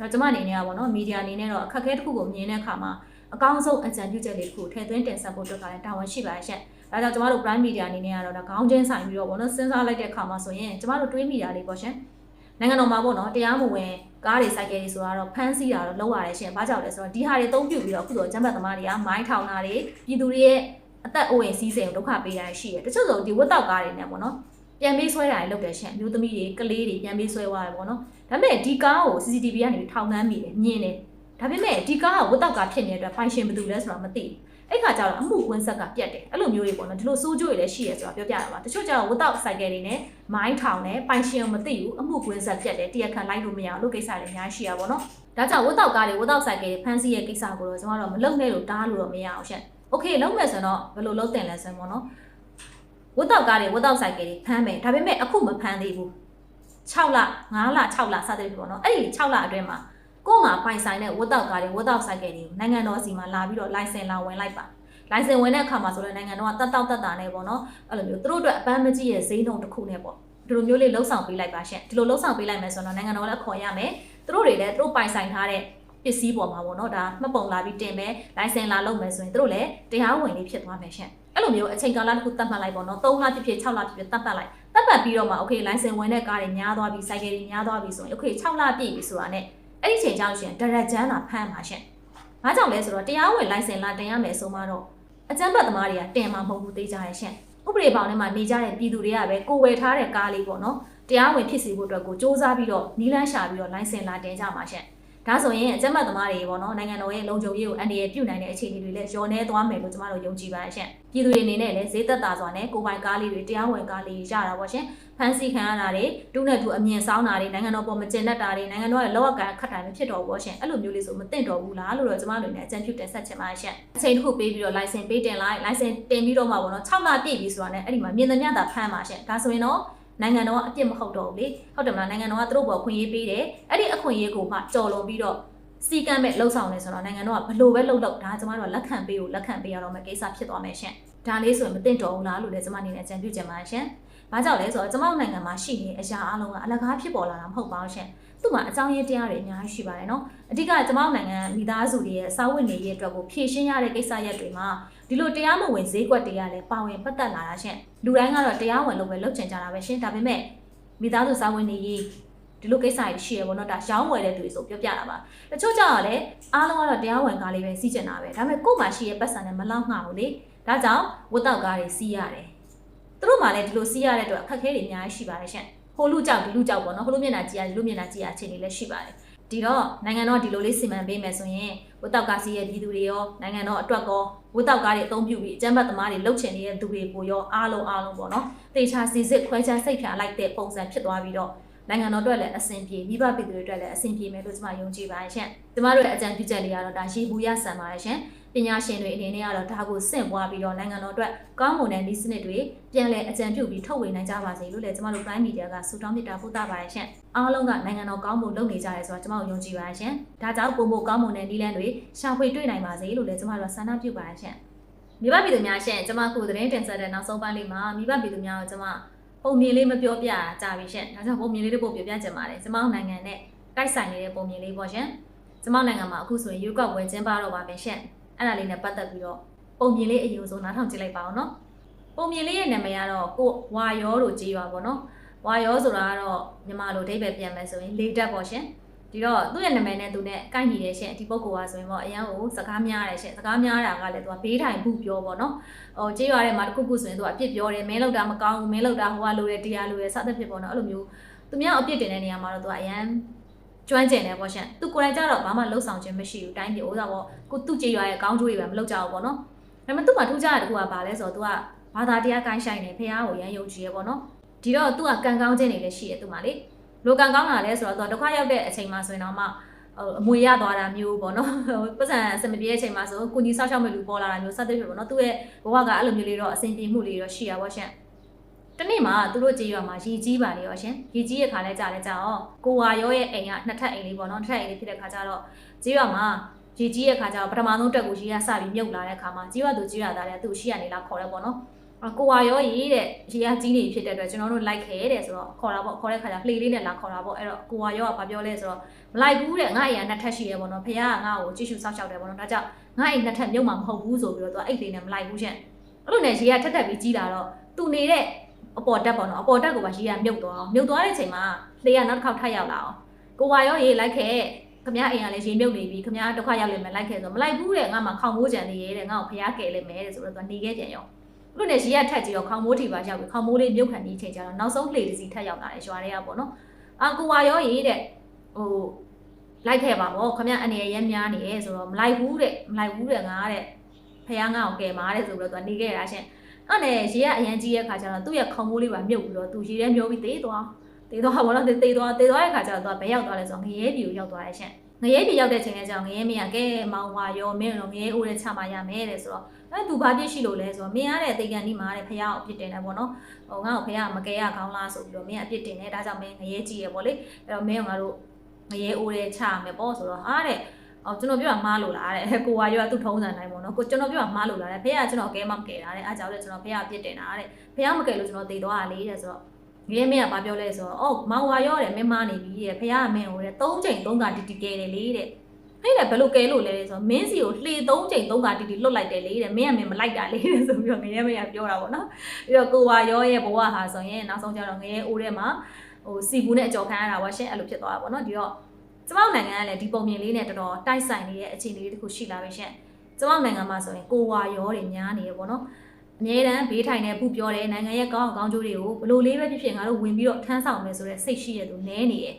တော့ကျွန်မအနေနဲ့ကပေါ့နော်မီဒီယာအနေနဲ့တော့အခက်အခဲတစ်ခုကိုမြင်တဲ့အခါမှာအကောင်းဆုံးအကြံပြုချက်လေးတစ်ခုထည့်သွင်းတင်ဆက်ဖို့အတွက်ကလည်းတာဝန်ရှိပါရဲ့။ဒါကြောင့်ကျမတို့ Prime Media အနေနဲ့ကတော့ဒါခေါင်းချင်းဆိုင်ပြီးတော့ပေါ့နော်စဉ်းစားလိုက်တဲ့အခါမှာဆိုရင်ကျမတို့တွေးမိတာလေးပေါ့ရှင်။နိုင်ငံတော်မှာပေါ့နော်တရားမဝင်ကားတွေစိုက်ကယ်တွေဆိုတော့ဖမ်းဆီးတာတော့လောက်ရတယ်ရှင်။ဘာကြောင့်လဲဆိုတော့ဒီဟာတွေအသုံးပြုပြီးတော့အခုဆိုကျမ်းပတ်သမားတွေကမိုင်းထောင်တာတွေပြည်သူတွေရဲ့ အသက်အိုးအိမ်စီးစိမ်ကိုဒုက္ခပေးတာရှိတယ်။တချို့ဆိုဒီဝတ်တောက်ကားတွေနဲ့ပေါ့နော်။ပြန်ပေးဆွဲတာတွေလုပ်တယ်ရှင်။မျိုးသမီးတွေကလေးတွေပြန်ပေးဆွဲသွားတယ်ပေါ့နော်။ဒါပေမဲ့ဒီကားကို CCTV ကနေထောင်နှမ်းမိတယ်မြင်တယ်။ဒါပေမဲ့ဒီကားကဝတ်တောက်ကားဖြစ်နေတဲ့အတွက်ဖိုင်ရှင်ဘယ်သူလဲဆိုတာမသိဘူး။အဲ့ခါကျတော့အမှုကွင်းဆက်ကပြတ်တယ်အဲ့လိုမျိုးတွေပေါ့နော်ဒီလိုစိုးကြိုးတွေလည်းရှိရဆိုတာပြောပြတာပါတချို့ကျတော့ဝတ်တော့ဆိုင်ကယ်တွေနဲ့မိုင်းထောင်နဲ့ပိုင်ရှင်မသိဘူးအမှုကွင်းဆက်ပြတ်တယ်တရားခံလိုက်လို့မရအောင်လို့ကိစ္စတွေအများကြီးရှိရပါတော့ဒါကြောင့်ဝတ်တော့ကားတွေဝတ်တော့ဆိုင်ကယ်တွေဖမ်းဆီးရဲ့ကိစ္စကိုတော့ကျွန်တော်တို့မလုံနဲ့လို့တားလို့တော့မရအောင်ရှင့် โอเคလုံမယ်ဆိုတော့ဘယ်လိုလုပ်တင်လဲဆိုရင်ပေါ့နော်ဝတ်တော့ကားတွေဝတ်တော့ဆိုင်ကယ်တွေဖမ်းမယ်ဒါပေမဲ့အခုမဖမ်းသေးဘူး6လ9လ6လစသဖြင့်ပေါ့နော်အဲ့ဒီ6လအတွင်းမှာကို့မှာပိုင်ဆိုင်တဲ့ဝတ်တော့ကားတွေဝတ်တော့ဆိုင်ကယ်တွေကိုနိုင်ငံတော်စီမှာလာပြီးတော့လိုင်စင်လာဝင်လိုက်ပါလိုင်စင်ဝင်တဲ့အခါမှာဆိုတော့နိုင်ငံတော်ကတက်တောက်တက်တာနဲ့ပေါ့နော်အဲ့လိုမျိုးသူတို့အတွက်အပန်းမကြီးရဲ့ဈေးနှုန်းတစ်ခုနဲ့ပေါ့ဒီလိုမျိုးလေးလှုပ်ဆောင်ပေးလိုက်ပါရှင့်ဒီလိုလှုပ်ဆောင်ပေးလိုက်မယ်ဆိုတော့နိုင်ငံတော်လည်းခေါ်ရမယ်သူတို့တွေလည်းသူတို့ပိုင်ဆိုင်ထားတဲ့ ပစ္စည်းပေါ်မှာပေါ့နော်ဒါမှတ်ပုံလာပြီးတင်မယ်လိုင်စင်လာလုပ်မယ်ဆိုရင်သူတို့လည်းတရားဝင်လေးဖြစ်သွားမယ်ရှင့်အဲ့လိုမျိုးအချိန်ကာလတစ်ခုသတ်မှတ်လိုက်ပေါ့နော်3လဖြစ်ဖြစ်6လဖြစ်ဖြစ်သတ်မှတ်လိုက်သတ်မှတ်ပြီးတော့မှ okay လိုင်စင်ဝင်တဲ့ကားတွေများသွားပြီစိုက်ကယ်တွေများသွားပြီဆိုရင် okay 6လပြည့်ပြီဆိုတာနဲ့အဲ့ဒီချိန်ကြောင့်ရှင်ဒရက်ဂျန်လာဖမ်းပါရှင့်။ဘာကြောင့်လဲဆိုတော့တရားဝင်လိုင်စင်လာတင်ရမယ်ဆိုမှတော့အကြမ်းဖက်သမားတွေကတင်မှာမဟုတ်ဘူးသိကြရရှင့်ဥပဒေပေါင်းထဲမှာနေကြတဲ့ပြည်သူတွေကပဲကိုဝယ်ထားတဲ့ကားလေးပေါ့နော်တရားဝင်ဖြစ်စေဖို့အတွက်ကိုစ조사ပြီးတော့နီးလန်းရှာပြီးတော့လိုင်စင်လာတင်ကြမှာရှင့် ဒါဆိုရင်အကြမ်းဖက်သမားတွေပေါ့နော်နိုင်ငံတော်ရဲ့လုံခြုံရေးကိုအန္တရာယ်ပြုနိုင်တဲ့အခြေအနေတွေလည်းလျော်နေသွားမယ်လို့ကျမတို့ယုံကြည်ပါရှင့်ပြည်သူတွေအနေနဲ့လည်းဈေးသက်သာစွာနဲ့ကိုပိုင်ကားလေးတွေတရားဝင်ကားလေးရတာပေါ့ရှင်ဖမ်းဆီးခံရတာတွေတူးနဲ့တူအမြင်ဆောင်တာတွေနိုင်ငံတော်ပေါ်မကျင်တတ်တာတွေနိုင်ငံတော်ရဲ့လောက်အကန်ခတ်တာတွေဖြစ်တော်ပေါ့ရှင်အဲ့လိုမျိုးလေးဆိုမသိတော့ဘူးလားလို့တော့ကျမတို့လည်းအကြံပြုတင်ဆက်ချင်ပါရှင့်အချိန်တစ်ခုပေးပြီးတော့ license ပေးတင်လိုက် license တင်ပြီးတော့မှပေါ့နော်6လပြည့်ပြီဆိုတာနဲ့အဲ့ဒီမှာမြင်သမျှသာဖမ်းပါရှင့်ဒါဆိုရင်တော့ နိုင်ငံတော်ကအပြစ်မဟုတ်တော့ဘူးလေဟုတ်တယ်မလားနိုင်ငံတော်ကသူတို့ပေါ်ခွင့်ရေးပေးတယ်အဲ့ဒီအခွင့်အရေးကိုမှကြော်လွန်ပြီးတော့စီကံမဲ့လှုပ်ဆောင်နေဆိုတော့နိုင်ငံတော်ကဘလို့ပဲလှုပ်လှုပ်ဒါကျမတို့ကလက်ခံပေးကိုလက်ခံပေးရတော့မယ့်ကိစ္စဖြစ်သွားမယ်ရှင်ဒါလေးဆိုရင်မသိတော့ဘူးလားလို့လည်းကျမအနေနဲ့အကြံပြုချင်ပါရှင်။ဘာကြောင့်လဲဆိုတော့ကျမတို့နိုင်ငံမှာရှိနေတဲ့အရာအလုံးကအလကားဖြစ်ပေါ်လာတာမဟုတ်ပါဘူးရှင်။ သူ့မှာအကြောင်းရင်းတရားတွေအများကြီးရှိပါတယ်နော်။အဓိကကျမတို့နိုင်ငံမိသားစုတွေရဲ့စာဝတ်နေရေးအတွက်ကိုဖြည့်ရှင်းရတဲ့ကိစ္စရပ်တွေမှာဒီလိုတရားမဝင်ဈေးကွက်တွေကလည်းပါဝင်ပတ်သက်လာတာရှင်။လူတိုင်းကတော့တရားဝင်လို့ပဲလုပ်ချင်ကြတာပဲရှင်။ဒါပေမဲ့မိသားစုစာဝတ်နေရေးဒီလိုကိစ္စတွေရှိရပေါ့နော်ဒါရောင်းဝယ်တဲ့သူတွေဆိုပြောပြတာပါတချို့ကြောင့်လည်းအားလုံးကတော့တရားဝင်ကားလေးပဲစီးကျင်တာပဲဒါပေမဲ့ကို့မှာရှိရဲ့ပတ်စံနဲ့မလောက်ငှဘူးလေဒါကြောင့်ဝတ်တောက်ကားတွေစီးရတယ်သူတို့မှလည်းဒီလိုစီးရတဲ့အတွက်အခက်အခဲတွေအများကြီးရှိပါတယ်ရှင် ဟိုလူကြောက်ဒီလူကြောက်ပေါ့နော်ဟိုလူမျက်နှာကြည့်ရဒီလူမျက်နှာကြည့်ရအခြေအနေလည်းရှိပါတယ်ဒီတော့နိုင်ငံတော်ဒီလိုလေးစီမံပေးမယ်ဆိုရင်ဝတ်တောက်ကားစီးရဲ့ပြည်သူတွေရောနိုင်ငံတော်အတွက်ကောဝတ်တောက်ကားတွေအသုံးပြုပြီးအကြမ်းဖက်သမားတွေလှုပ်ချင်နေတဲ့သူတွေကိုရောအားလုံးအားလုံးပေါ့နော်တေချာစီစစ်ခွဲခြားစိတ်ဖြာလိုက်တဲ့ပုံစံဖြစ်သွားပြီးတော့နိုင်ငံတော်အတွက်လည်းအဆင်ပြေမိဘပြည်သူတွေအတွက်လည်းအဆင်ပြေမယ်လို့ကျွန်မယုံကြည်ပါတယ်ရှင်။ကျမတို့ရဲ့အကြံပြုချက်လေးကတော့ဒါရေဘူးရဆန်ပါတယ်ရှင်။ ပညာရှင်တွေအနေနဲ့ကတော့ဒါကိုစင့်ပွားပြီးတော့နိုင်ငံတော်အတွက်ကောင်းမွန်တဲ့နည်းစနစ်တွေပြန်လည်အကြံပြုပြီးထုတ်ဝေနိုင်ကြပါစေလို့လည်းကျမတို့ Prime Media ကဆုတောင်းမေတ္တာပို့သပါတယ်ရှင်။အားလုံးကနိုင်ငံတော်ကောင်းမှုလုပ်နေကြရဲဆိုတာကျမတို့ယုံကြည်ပါတယ်ရှင်။ဒါကြောင့်ပုံပုံကောင်းမွန်တဲ့နည်းလမ်းတွေရှာဖွေတွေ့နိုင်ပါစေလို့လည်းကျမတို့ဆန္ဒပြုပါတယ်ရှင်။မိဘပြည်သူများရှင်ကျမခုသတင်းတင်ဆက်တဲ့နောက်ဆုံးပိုင်းလေးမှာမိဘပြည်သူများကိုကျမပုံမြင်လေးမပြောပြကြပြီရှင်။ဒါကြောင့်ပုံမြင်လေးတစ်ပုဒ်ပြောပြချင်ပါတယ်။ကျမတို့နိုင်ငံနဲ့တိုက်ဆိုင်နေတဲ့ပုံမြင်လေးပေါ့ရှင်။ကျမတို့နိုင်ငံမှာအခုဆိုရင်ရွေးကောက်ပွဲကျင်းပတော့ပါပဲရှင်။ အဲ့ဒါလေးနဲ့ပတ်သက်ပြီးတော့ပုံမြင်လေးအရင်ဆုံးနားထောင်ကြည့်လိုက်ပါအောင်နော်။ပုံမြင်လေးရဲ့နာမည်ကတော့ကိုဝါရောတို့ကြေးရွာပေါ့နော်။ဝါရောဆိုတာကတော့မြန်မာလိုအဓိပ္ပာယ်ပြန်မယ်ဆိုရင်လေတက်ပေါ့ရှင်။ဒီတော့သူ့ရဲ့နာမည်နဲ့သူနဲ့ကိုက်ညီတဲ့ရှင်ဒီပုဂ္ဂိုလ်ကဆိုရင်ပေါ့အရန်ကိုစကားများတယ်ရှင်စကားများတာကလည်းသူကဘေးထိုင်ဘူးပြောပေါ့နော်ဟိုကြေးရွာထဲမှာတခုခုဆိုရင်သူကအပြစ်ပြောတယ်မင်းလောက်တာမကောင်းဘူးမင်းလောက်တာဟိုကလိုတယ်တရားလိုတယ်စသဖြင့်ပေါ့နော်အဲ့လိုမျိုးသူများအပြစ်တင်တဲ့နေရာမှာတော့သူကအရန် ကျွမ်းကျင်တယ်ပေါ့ရှင်သူကိုယ်တိုင်ကြတော့ဘာမှလှုပ်ဆောင်ခြင်းမရှိဘူးတိုင်းပြည်ဥစားပေါ့ကိုသူ့ကြေးရွာရဲ့ကောင်းကျိုးတွေပဲမလုပ်ကြဘူးပေါ့နော်ဒါပေမဲ့သူ့မှာထူးခြားတဲ့တခုကဘာလဲဆိုတော့ तू ကဘာသာတရားကိုင်းဆိုင်နေဖះကိုရမ်းယုံကြည်ရပေါ့နော်ဒီတော့ तू ကကံကောင်းခြင်းတွေလည်းရှိတယ်သူမှာလေလိုကံကောင်းတာလဲဆိုတော့ तू ဒုက္ခရောက်တဲ့အချိန်မှာဆိုရင်တော့မှအမွေရသွားတာမျိုးပေါ့နော်ပတ်စံစမပြေတဲ့အချိန်မှာဆိုကိုကြီးဆောက်ရှောက်မဲ့လူပေါ်လာတာမျိုးစသဖြင့်ပေါ့နော်သူ့ရဲ့ဘဝကအဲ့လိုမျိုးလေးတော့အဆင်ပြေမှုလေးတော့ရှိရပါရှင် တနေ့မှာသူတို့ကြေးရွာမှာရီကြီးပါလေရောရှင်ရီကြီးရဲ့ခါလဲကြာလဲကြာအောင်ကိုဝါရောရဲ့အိမ်ကနှစ်ထပ်အိမ်လေးပေါ့နော်နှစ်ထပ်အိမ်လေးဖြစ်တဲ့ခါကျတော့ကြေးရွာမှာရီကြီးရဲ့ခါကျတော့ပထမဆုံးတက်ကိုရီကစပြီးမြုပ်လာတဲ့ခါမှာကြေးရွာသူကြေးရွာသားတွေကသူ့ရှိရနေလာခေါ်တယ်ပေါ့နော်အကိုဝါရောရေးတဲ့ရေကကြီးနေဖြစ်တဲ့အတွက်ကျွန်တော်တို့လိုက်ခဲတဲ့ဆိုတော့ခေါ်တာပေါ့ခေါ်တဲ့ခါကျလှေလေးနဲ့လာခေါ်တာပေါ့အဲ့တော့ကိုဝါရောကဘာပြောလဲဆိုတော့မလိုက်ဘူးတဲ့ငါ့အိမ်ကနှစ်ထပ်ရှိတယ်ပေါ့နော်ဖခင်ကငါ့ကိုကြည့်ရှုစောင့်ရှောက်တယ်ပေါ့နော်ဒါကြောင့်ငါ့အိမ်နှစ်ထပ်မြုပ်မှာမဟုတ်ဘူးဆိုပြီးတော့သူကအိတ်လေးနဲ့မလိုက်ဘူးရှင့်အဲ့လိုနဲ့ရေကထက်ထက်ပြီးကြီးလာတော့သူနေတဲ့ အပေါ်တက်ပေါ့နော်အပေါ်တက်ကိုပါရေကမြုပ်သွားအောင်မြုပ်သွားတဲ့အချိန်မှာလှေကနောက်တစ်ခေါက်ထပ်ရောက်လာအောင်ကိုဝါရောရေလိုက်ခဲခမရအိမ်ကလည်းရေမြုပ်နေပြီခမရဒုက္ခရောက်လိမ့်မယ်လိုက်ခဲ့ဆိုမလိုက်ဘူးတဲ့ငါမှခေါင်မိုးကြံနေရဲတဲ့ငါ့ကိုဖျားကယ်လိမ့်မယ်တဲ့ဆိုတော့သူကနေခဲ့ပြန်ရောအဲ့လိုနဲ့ရေကထက်ကြည့်တော့ခေါင်မိုးထီပါရောက်ပြီခေါင်မိုးလေးမြုပ်ခံနေချိန်ကျတော့နောက်ဆုံးလှေတစ်စီထက်ရောက်လာတယ်ရွာတွေကပေါ့နော်အာကိုဝါရောရေတဲ့ဟိုလိုက်ခဲ့ပါပေါ့ခမရအနေရဲများနေရဲဆိုတော့မလိုက်ဘူးတဲ့မလိုက်ဘူးတဲ့ငါတဲ့ဖះငါ့ကိုကယ်မာတဲ့ဆိုပြီးတော့သူကနေခဲ့တာရှင် အဲ့နဲ့ရေကအရန်ကြီးရဲ့ခါကျတော့သူ့ရဲ့ခေါင်မိုးလေးပါမြုပ်ပြီးတော့သူရေထဲမျောပြီးသေးသွားသေးသွားဘောနော်သေးသွားသေးသွားတဲ့ခါကျတော့သူကဘယ်ရောက်သွားလဲဆိုတော့ငရဲပြည်ကိုရောက်သွားတယ်ရှင်ငရဲပြည်ရောက်တဲ့ချိန်ကျတော့ငရဲမင်းကကဲမောင်ဝါရောမင်းတော့ငရဲအိုးတဲ့ချမရမယ်တဲ့ဆိုတော့အဲ့သူဘာပြစ်ရှိလို့လဲဆိုတော့မင်းရတဲ့တေကန်ဒီမှာတဲ့ဖះကိုအပြစ်တင်တယ်ပေါ့နော်ဟိုငါ့ကိုဖះမကဲရကောင်းလားဆိုပြီးတော့မင်းကအပြစ်တင်တယ်ဒါကြောင့်မင်းငရဲကြီးရပေါ့လေအဲ့တော့မင်းကငါတို့ငရဲအိုးတဲ့ချရမယ်ပေါ့ဆိုတော့ဟာတဲ့ အော်ကျွန်တော်ပြောတာမှားလို့လားတဲ့ကိုဝါရောကသူ့ထုံးစံတိုင်းပေါ့နော်ကိုကျွန်တော်ပြောတာမှားလို့လားတဲ့ဖေကကျွန်တော်ကဲမမကဲတာတဲ့အားကြောင့်လေကျွန်တော်ဖေကပြစ်တင်တာတဲ့ဖေကမကဲလို့ကျွန်တော်တည်သွားတာလေတဲ့ဆိုတော့ငရဲမင်းကဘာပြောလဲဆိုတော့အော်မောင်ဝါရောတဲ့မင်းမနေပြီတဲ့ဖေကမင်းဟိုတဲ့၃ချိန်၃ခါတီတီကဲတယ်လေတဲ့အဲ့ဒါဘယ်လိုကဲလို့လဲဆိုတော့မင်းစီကိုလှေ၃ချိန်၃ခါတီတီလွတ်လိုက်တယ်လေတဲ့မင်းကမင်းမလိုက်တာလေတဲ့ဆိုပြီးတော့ငရဲမင်းကပြောတာပေါ့နော်ပြီးတော့ကိုဝါရောရဲ့ဘဝဟာဆိုရင်နောက်ဆုံးကျတော့ငရဲအိုးထဲမှာဟိုစီဘူးနဲ့အကြော်ခံရတာပါရှင့်အဲ့လိုဖြစ်သွားတာပေါ့နော်ဒီတော့ ကျမတို့နိုင်ငံကလည်းဒီပုံမြင်လေးနဲ့တော်တော်တိုက်ဆိုင်နေတဲ့အခြေအနေလေးတစ်ခုရှိလာပြီရှင့်ကျမတို့နိုင်ငံမှာဆိုရင်ကိုဝါရောတွေများနေရပေါ့နော်အမြဲတမ်းဘေးထိုင်နေผู้ပြောတယ်နိုင်ငံရဲ့ကောင်းကောင်းကျိုးတွေကိုဘလို့လေးပဲဖြစ်ဖြစ်ငါတို့ဝင်ပြီးတော့ထမ်းဆောင်မယ်ဆိုတဲ့စိတ်ရှိရသူနဲနေရဲ့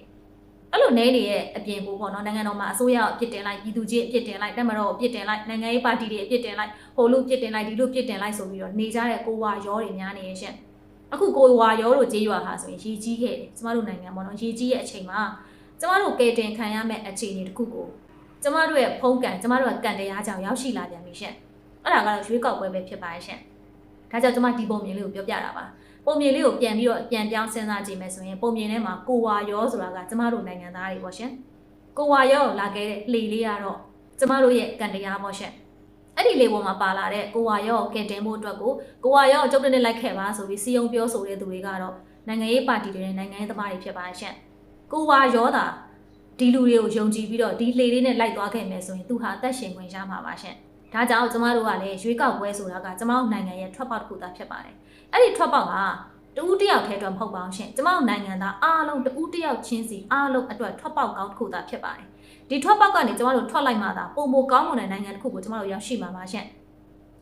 အဲ့လိုနဲနေရဲ့အပြင်ကိုပေါ့နော်နိုင်ငံတော်မှာအစိုးရအပြစ်တင်လိုက်ပြည်သူကြီးအပြစ်တင်လိုက်တက်မတော်အပြစ်တင်လိုက်နိုင်ငံရေးပါတီတွေအပြစ်တင်လိုက်ဟိုလူပြစ်တင်လိုက်ဒီလူပြစ်တင်လိုက်ဆိုပြီးတော့နေကြတဲ့ကိုဝါရောတွေများနေရဲ့ရှင့်အခုကိုဝါရောတို့ကြေးရွာဟာဆိုရင်ရေကြီးခဲ့တယ်ကျမတို့နိုင်ငံပေါ့နော်ရေကြီးရဲ့အချိန်မှာ ကျမတို့ကယ်တင်ခံရမယ့်အခြေအနေတစ်ခုကိုကျမတို့ရဲ့ဖုံးကန်ကျမတို့ကကန်တရားကြောင့်ရောက်ရှိလာပြန်ပြီရှင့်အဲ့ဒါကတော့ရွေးကောက်ပွဲပဲဖြစ်ပါရဲ့ရှင့်ဒါကြောင့်ကျမဒီပုံမြင်လေးကိုပြောပြတာပါပုံမြင်လေးကိုပြန်ပြီးတော့ပြန်ပြောင်းစဉ်းစားကြည့်မယ်ဆိုရင်ပုံမြင်ထဲမှာကိုဝါရောဆိုတာကကျမတို့နိုင်ငံသားတွေပေါ့ရှင်ကိုဝါရောလာခဲ့တဲ့လှေလေးကတော့ကျမတို့ရဲ့ကန်တရားပေါ့ရှင်အဲ့ဒီလေပေါ်မှာပါလာတဲ့ကိုဝါရောကယ်တင်ဖို့အတွက်ကိုကိုဝါရောကျုပ်တဲ့လိုက်ခဲ့ပါဆိုပြီးစီယုံပြောဆိုတဲ့သူတွေကတော့နိုင်ငံရေးပါတီတွေနဲ့နိုင်ငံရေးသမားတွေဖြစ်ပါရှင့် ကိုဝါရောတာဒီလူတွေကိုယုံကြည်ပြီးတော့ဒီလှေလေးနဲ့လိုက်သွားခဲ့မယ်ဆိုရင်သူဟာအသက်ရှင်ခွင့်ရမှာပါရှင့်ဒါကြောင့်ကျမတို့ကလည်းရွေးကောက်ပွဲဆိုတာကကျမတို့နိုင်ငံရဲ့ထွက်ပေါက်တစ်ခုသာဖြစ်ပါတယ်အဲ့ဒီထွက်ပေါက်ကတူးတယောက်ထဲအတွက်မဟုတ်ပါဘူးရှင်ကျမတို့နိုင်ငံသားအားလုံးတူးတယောက်ချင်းစီအားလုံးအတွက်ထွက်ပေါက်ကောင်းတစ်ခုသာဖြစ်ပါတယ်ဒီထွက်ပေါက်ကနေကျမတို့ထွက်လိုက်မှသာပုံမကောင်းမွန်တဲ့နိုင်ငံတစ်ခုကိုကျမတို့ရောက်ရှိမှာပါရှင်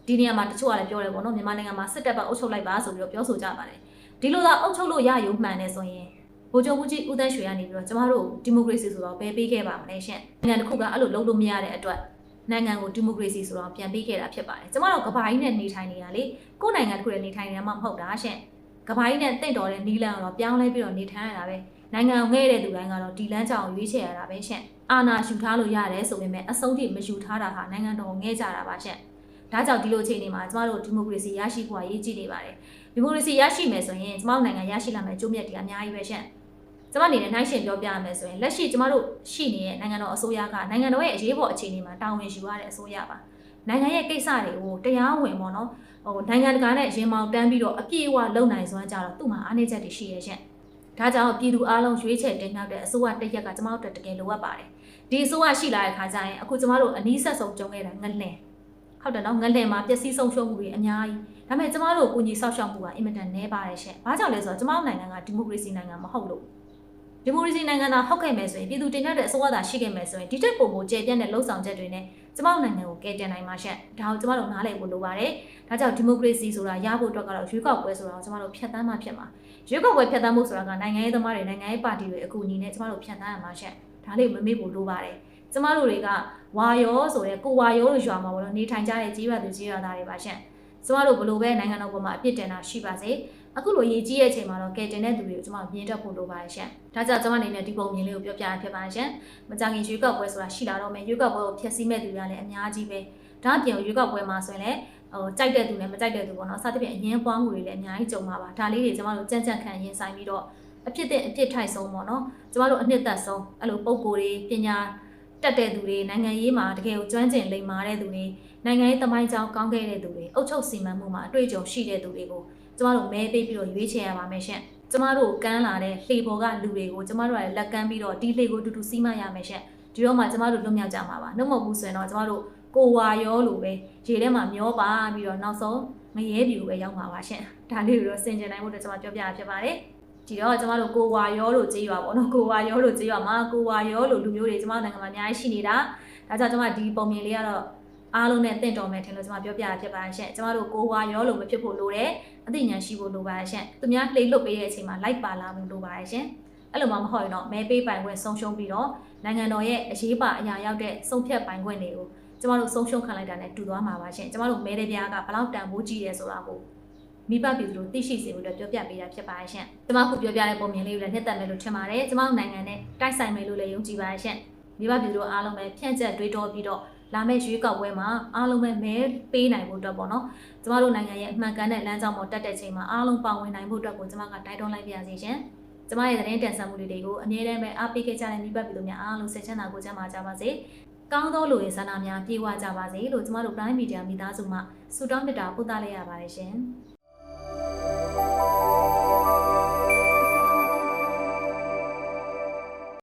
ဒီနေရာမှာတချို့ကလည်းပြောတယ်ပေါ့နော်မြန်မာနိုင်ငံမှာစစ်တပ်ဘက်အုပ်ချုပ်လိုက်ပါဆိုပြီးတော့ပြောဆိုကြပါတယ်ဒီလိုသာအုပ်ချုပ်လို့ရရုံမှန်နေဆိုရင် ဗိုလ်ချုပ်မှုကြီးဦးသန်းရွှေကနေပြီးတော့ကျမတို့ဒီမိုကရေစီဆိုတော့ဘယ်ပေးခဲ့ပါမလဲရှင်နိုင်ငံတစ်ခုကအဲ့လိုလုပ်လို့မရတဲ့အတွက်နိုင်ငံကိုဒီမိုကရေစီဆိုတော့ပြန်ပေးခဲ့တာဖြစ်ပါတယ်ကျမတို့ကဘာကြီးနဲ့နေထိုင်နေတာလေကိုယ်နိုင်ငံတစ်ခုနဲ့နေထိုင်နေတာမှမဟုတ်တာရှင်ကဘာကြီးနဲ့တင့်တော်တဲ့နီလန်ကတော့ပြောင်းလဲပြီးတော့နေထိုင်ရတာပဲနိုင်ငံကိုငဲ့တဲ့သူတိုင်းကတော့ဒီလမ်းကြောင်ရွေးချယ်ရတာပဲရှင်အာဏာယူထားလို့ရတယ်ဆိုပေမဲ့အဆုံးထိမယူထားတာဟာနိုင်ငံတော်ကိုငဲ့ကြတာပါရှင်ဒါကြောင့်ဒီလိုအခြေအနေမှာကျမတို့ဒီမိုကရေစီရရှိဖို့အရေးကြီးနေပါတယ်ဒီမိုကရေစီရရှိမယ်ဆိုရင်ကျမတို့နိုင်ငံရရှိလာမယ့်အကျိုးမြတ်တွေအများကြီးပဲရှင် ကျမအနေနဲ့နိုင်ရှင်ပြောပြရမယ်ဆိုရင်လက်ရှိကျမတို့ရှိနေတဲ့နိုင်ငံတော်အစိုးရကနိုင်ငံတော်ရဲ့အရေးပေါ်အခြေအနေမှာတာဝန်ယူရတဲ့အစိုးရပါနိုင်ငံရဲ့ကိစ္စတွေကိုတရားဝင်ပေါ့နော်ဟိုနိုင်ငံတကာနဲ့ရင်မောင်တန်းပြီးတော့အပြည့်အဝလုံနိုင်စွမ်းကြတော့သူ့မှာအားနည်းချက်တွေရှိရဲ့ရှင်ဒါကြောင့်ပြည်သူအားလုံးရွေးချယ်တင်မြှောက်တဲ့အစိုးရတစ်ရက်ကကျမတို့တကယ်လိုအပ်ပါတယ်ဒီအစိုးရရှိလာတဲ့ခါကျရင်အခုကျမတို့အနည်းဆက်ဆုံးကြုံခဲ့တာငလင်ဟုတ်တယ်နော်ငလင်မှာပျက်စီးဆုံးရှုံးမှုတွေအများကြီးဒါပေမဲ့ကျမတို့ကိုကြီးဆောက်ရှောက်မှုကအင်မတန်နည်းပါတယ်ရှင်ဘာကြောင့်လဲဆိုတော့ကျမတို့နိုင်ငံကဒီမိုကရေစီနိုင်ငံမဟုတ်လို့ ဒီမိုကရေစီနိုင်ငံသားဟုတ်ခဲ့မယ်ဆိုရင်ပြည်သူတင်မြှောက်တဲ့အစိုးရသာရှိခဲ့မယ်ဆိုရင်ဒီတက်ပုံကိုကျေပြန့်တဲ့လှုပ်ဆောင်ချက်တွေနဲ့ကျမတို့နိုင်ငံကိုကယ်တင်နိုင်မှာရှင့်ဒါကိုကျမတို့နားလည်ဖို့လိုပါတယ်ဒါကြောင့်ဒီမိုကရေစီဆိုတာရဖို့အတွက်ကတော့ရွေးကောက်ပွဲဆိုတာကိုကျမတို့ဖျက်ဆီးမှဖြစ်မှာရွေးကောက်ပွဲဖျက်ဆီးမှုဆိုတာကနိုင်ငံရေးသမားတွေနိုင်ငံရေးပါတီတွေအကူအညီနဲ့ကျမတို့ဖျက်ဆီးရမှာရှင့်ဒါဒါလေးကိုမမေ့ဖို့လိုပါတယ်ကျမတို့တွေကဝါရောဆိုတဲ့ကိုဝါရောလို့ရွာမှာပေါ့နော်နေထိုင်ကြတဲ့ကြီးရွာသူကြီးရွာသားတွေပါရှင့်ကျမတို့ဘလို့ပဲနိုင်ငံတော်ပေါ်မှာအပြစ်တင်တာရှိပါစေ အခုလိုရေးကြီးရဲ့အချိန်မှာတော့ကဲတင်တဲ့သူတွေကိုကျမမြင်တတ်ဖို့လိုပါတယ်ရှင့်ဒါကြောင့်ကျမအနေနဲ့ဒီပုံမြင်လေးကိုပြောပြရဖြစ်ပါတယ်ရှင့်မကြခင်ရွေးကောက်ပွဲဆိုတာရှိလာတော့မယ်ရွေးကောက်ပွဲကိုဖျက်ဆီးမဲ့သူတွေကလည်းအများကြီးပဲဒါအပြင်ရွေးကောက်ပွဲမှာဆိုရင်လည်းဟိုကြိုက်တဲ့သူနဲ့မကြိုက်တဲ့သူပေါ့နော်စသဖြင့်အငင်းပွားမှုတွေလည်းအများကြီးကြုံမှာပါဒါလေးတွေကျမတို့ကြံ့ကြံ့ခံရင်ဆိုင်ပြီးတော့အဖြစ်တဲ့အဖြစ်ထိုက်ဆုံးပေါ့နော်ကျမတို့အနှစ်သက်ဆုံးအဲ့လိုပုံကိုယ်တွေပညာတက်တဲ့သူတွေနိုင်ငံရေးမှာတကယ်ကိုကျွမ်းကျင်လိမ္မာတဲ့သူတွေနိုင်ငံရေးသမိုင်းကြောင်းကောင်းခဲ့တဲ့သူတွေအုပ်ချုပ်စီမံမှုမှာအတွေ့အကြုံရှိတဲ့သူတွေကို ကျမတို့မဲပေးပြီးတော့ရွေးချယ်ရပါမယ်ရှင့်ကျမတို့ကမ်းလာတဲ့လှေပေါ်ကလူတွေကိုကျမတို့ကလည်းလက်ကမ်းပြီးတော့ဒီလှေကိုတူတူစီးမရမယ်ရှင့်ဒီတော့မှကျမတို့လွတ်မြောက်ကြမှာပါနှုတ်မဟုတ်ဘူးဆိုရင်တော့ကျမတို့ကိုဝါရောလိုပဲရေထဲမှာမျောပါပြီးတော့နောက်ဆုံးမရဲပြီကိုပဲရောက်မှာပါရှင့်ဒါလေးကိုတော့ဆင်ကျင်နိုင်ဖို့အတွက်ကျမပြောပြရဖြစ်ပါတယ်ဒီတော့ကျမတို့ကိုဝါရောလို့ကြေးရွာပေါ့နော်ကိုဝါရောလို့ကြေးရွာမှာကိုဝါရောလို့လူမျိုးတွေကျမတို့နိုင်ငံမှာအများကြီးရှိနေတာဒါကြောင့်ကျမဒီပုံမြင်လေးကတော့ အားလုံးနဲ့တင့်တော်မယ်ထင်လို့ကျမပြောပြရဖြစ်ပါတယ်ရှင့်ကျမတို့ကိုဝါရောလို့မဖြစ်ဖို့လိုတယ်အသိဉာဏ်ရှိဖို့လိုပါတယ်ရှင့်သူများလှိလွတ်ပေးတဲ့အချိန်မှာလိုက်ပါလာဖို့လိုပါတယ်ရှင့်အဲ့လိုမှမဟုတ်ရင်တော့မဲပေးပိုင်ခွင့်ဆုံးရှုံးပြီးတော့နိုင်ငံတော်ရဲ့အရေးပါအရာရောက်တဲ့ဆုံးဖြတ်ပိုင်ခွင့်တွေကိုကျမတို့ဆုံးရှုံးခံလိုက်တာနဲ့တူသွားမှာပါရှင်ကျမတို့မဲတဲ့ပြားကဘလောက်တန်ဖိုးကြီးရဲဆိုတာကိုမိဘပြည်သူတို့သိရှိစေဖို့အတွက်ပြောပြပေးတာဖြစ်ပါတယ်ရှင်ကျမခုပြောပြတဲ့ပုံမြင်လေးကိုလည်းနှစ်သက်မယ်လို့ထင်ပါတယ်ကျမတို့နိုင်ငံနဲ့တိုက်ဆိုင်မယ်လို့လည်းယုံကြည်ပါတယ်ရှင်မိဘပြည်သူတို့အားလုံးပဲဖြန့်ကျက်တွေးတောပြီးတော့ လာမယ့်ရွေးကောက်ပွဲမှာအားလုံးပဲမဲပေးနိုင်ဖို့အတွက်ပေါ့နော်ကျမတို့နိုင်ငံရဲ့အမှန်ကန်တဲ့လမ်းကြောင်းပေါ်တက်တဲ့ချိန်မှာအားလုံးပါဝင်နိုင်ဖို့အတွက်ကိုကျမကတိုက်တွန်းလိုက်ပါရစေရှင်ကျမရဲ့သတင်းတင်ဆက်မှုတွေတွေကိုအမြဲတမ်းပဲအားပေးခဲ့ကြတဲ့မိဘပြည်သူများအားလုံးစိတ်ချမ်းသာကိုကြမ်းပါကြပါစေ။ကောင်းသောလူရဲ့ဆန္ဒများပြေဝကြပါစေလို့ကျမတို့ Prime Media မိသားစုမှဆုတောင်းမေတ္တာပို့သလိုက်ရပါတယ်ရှင်။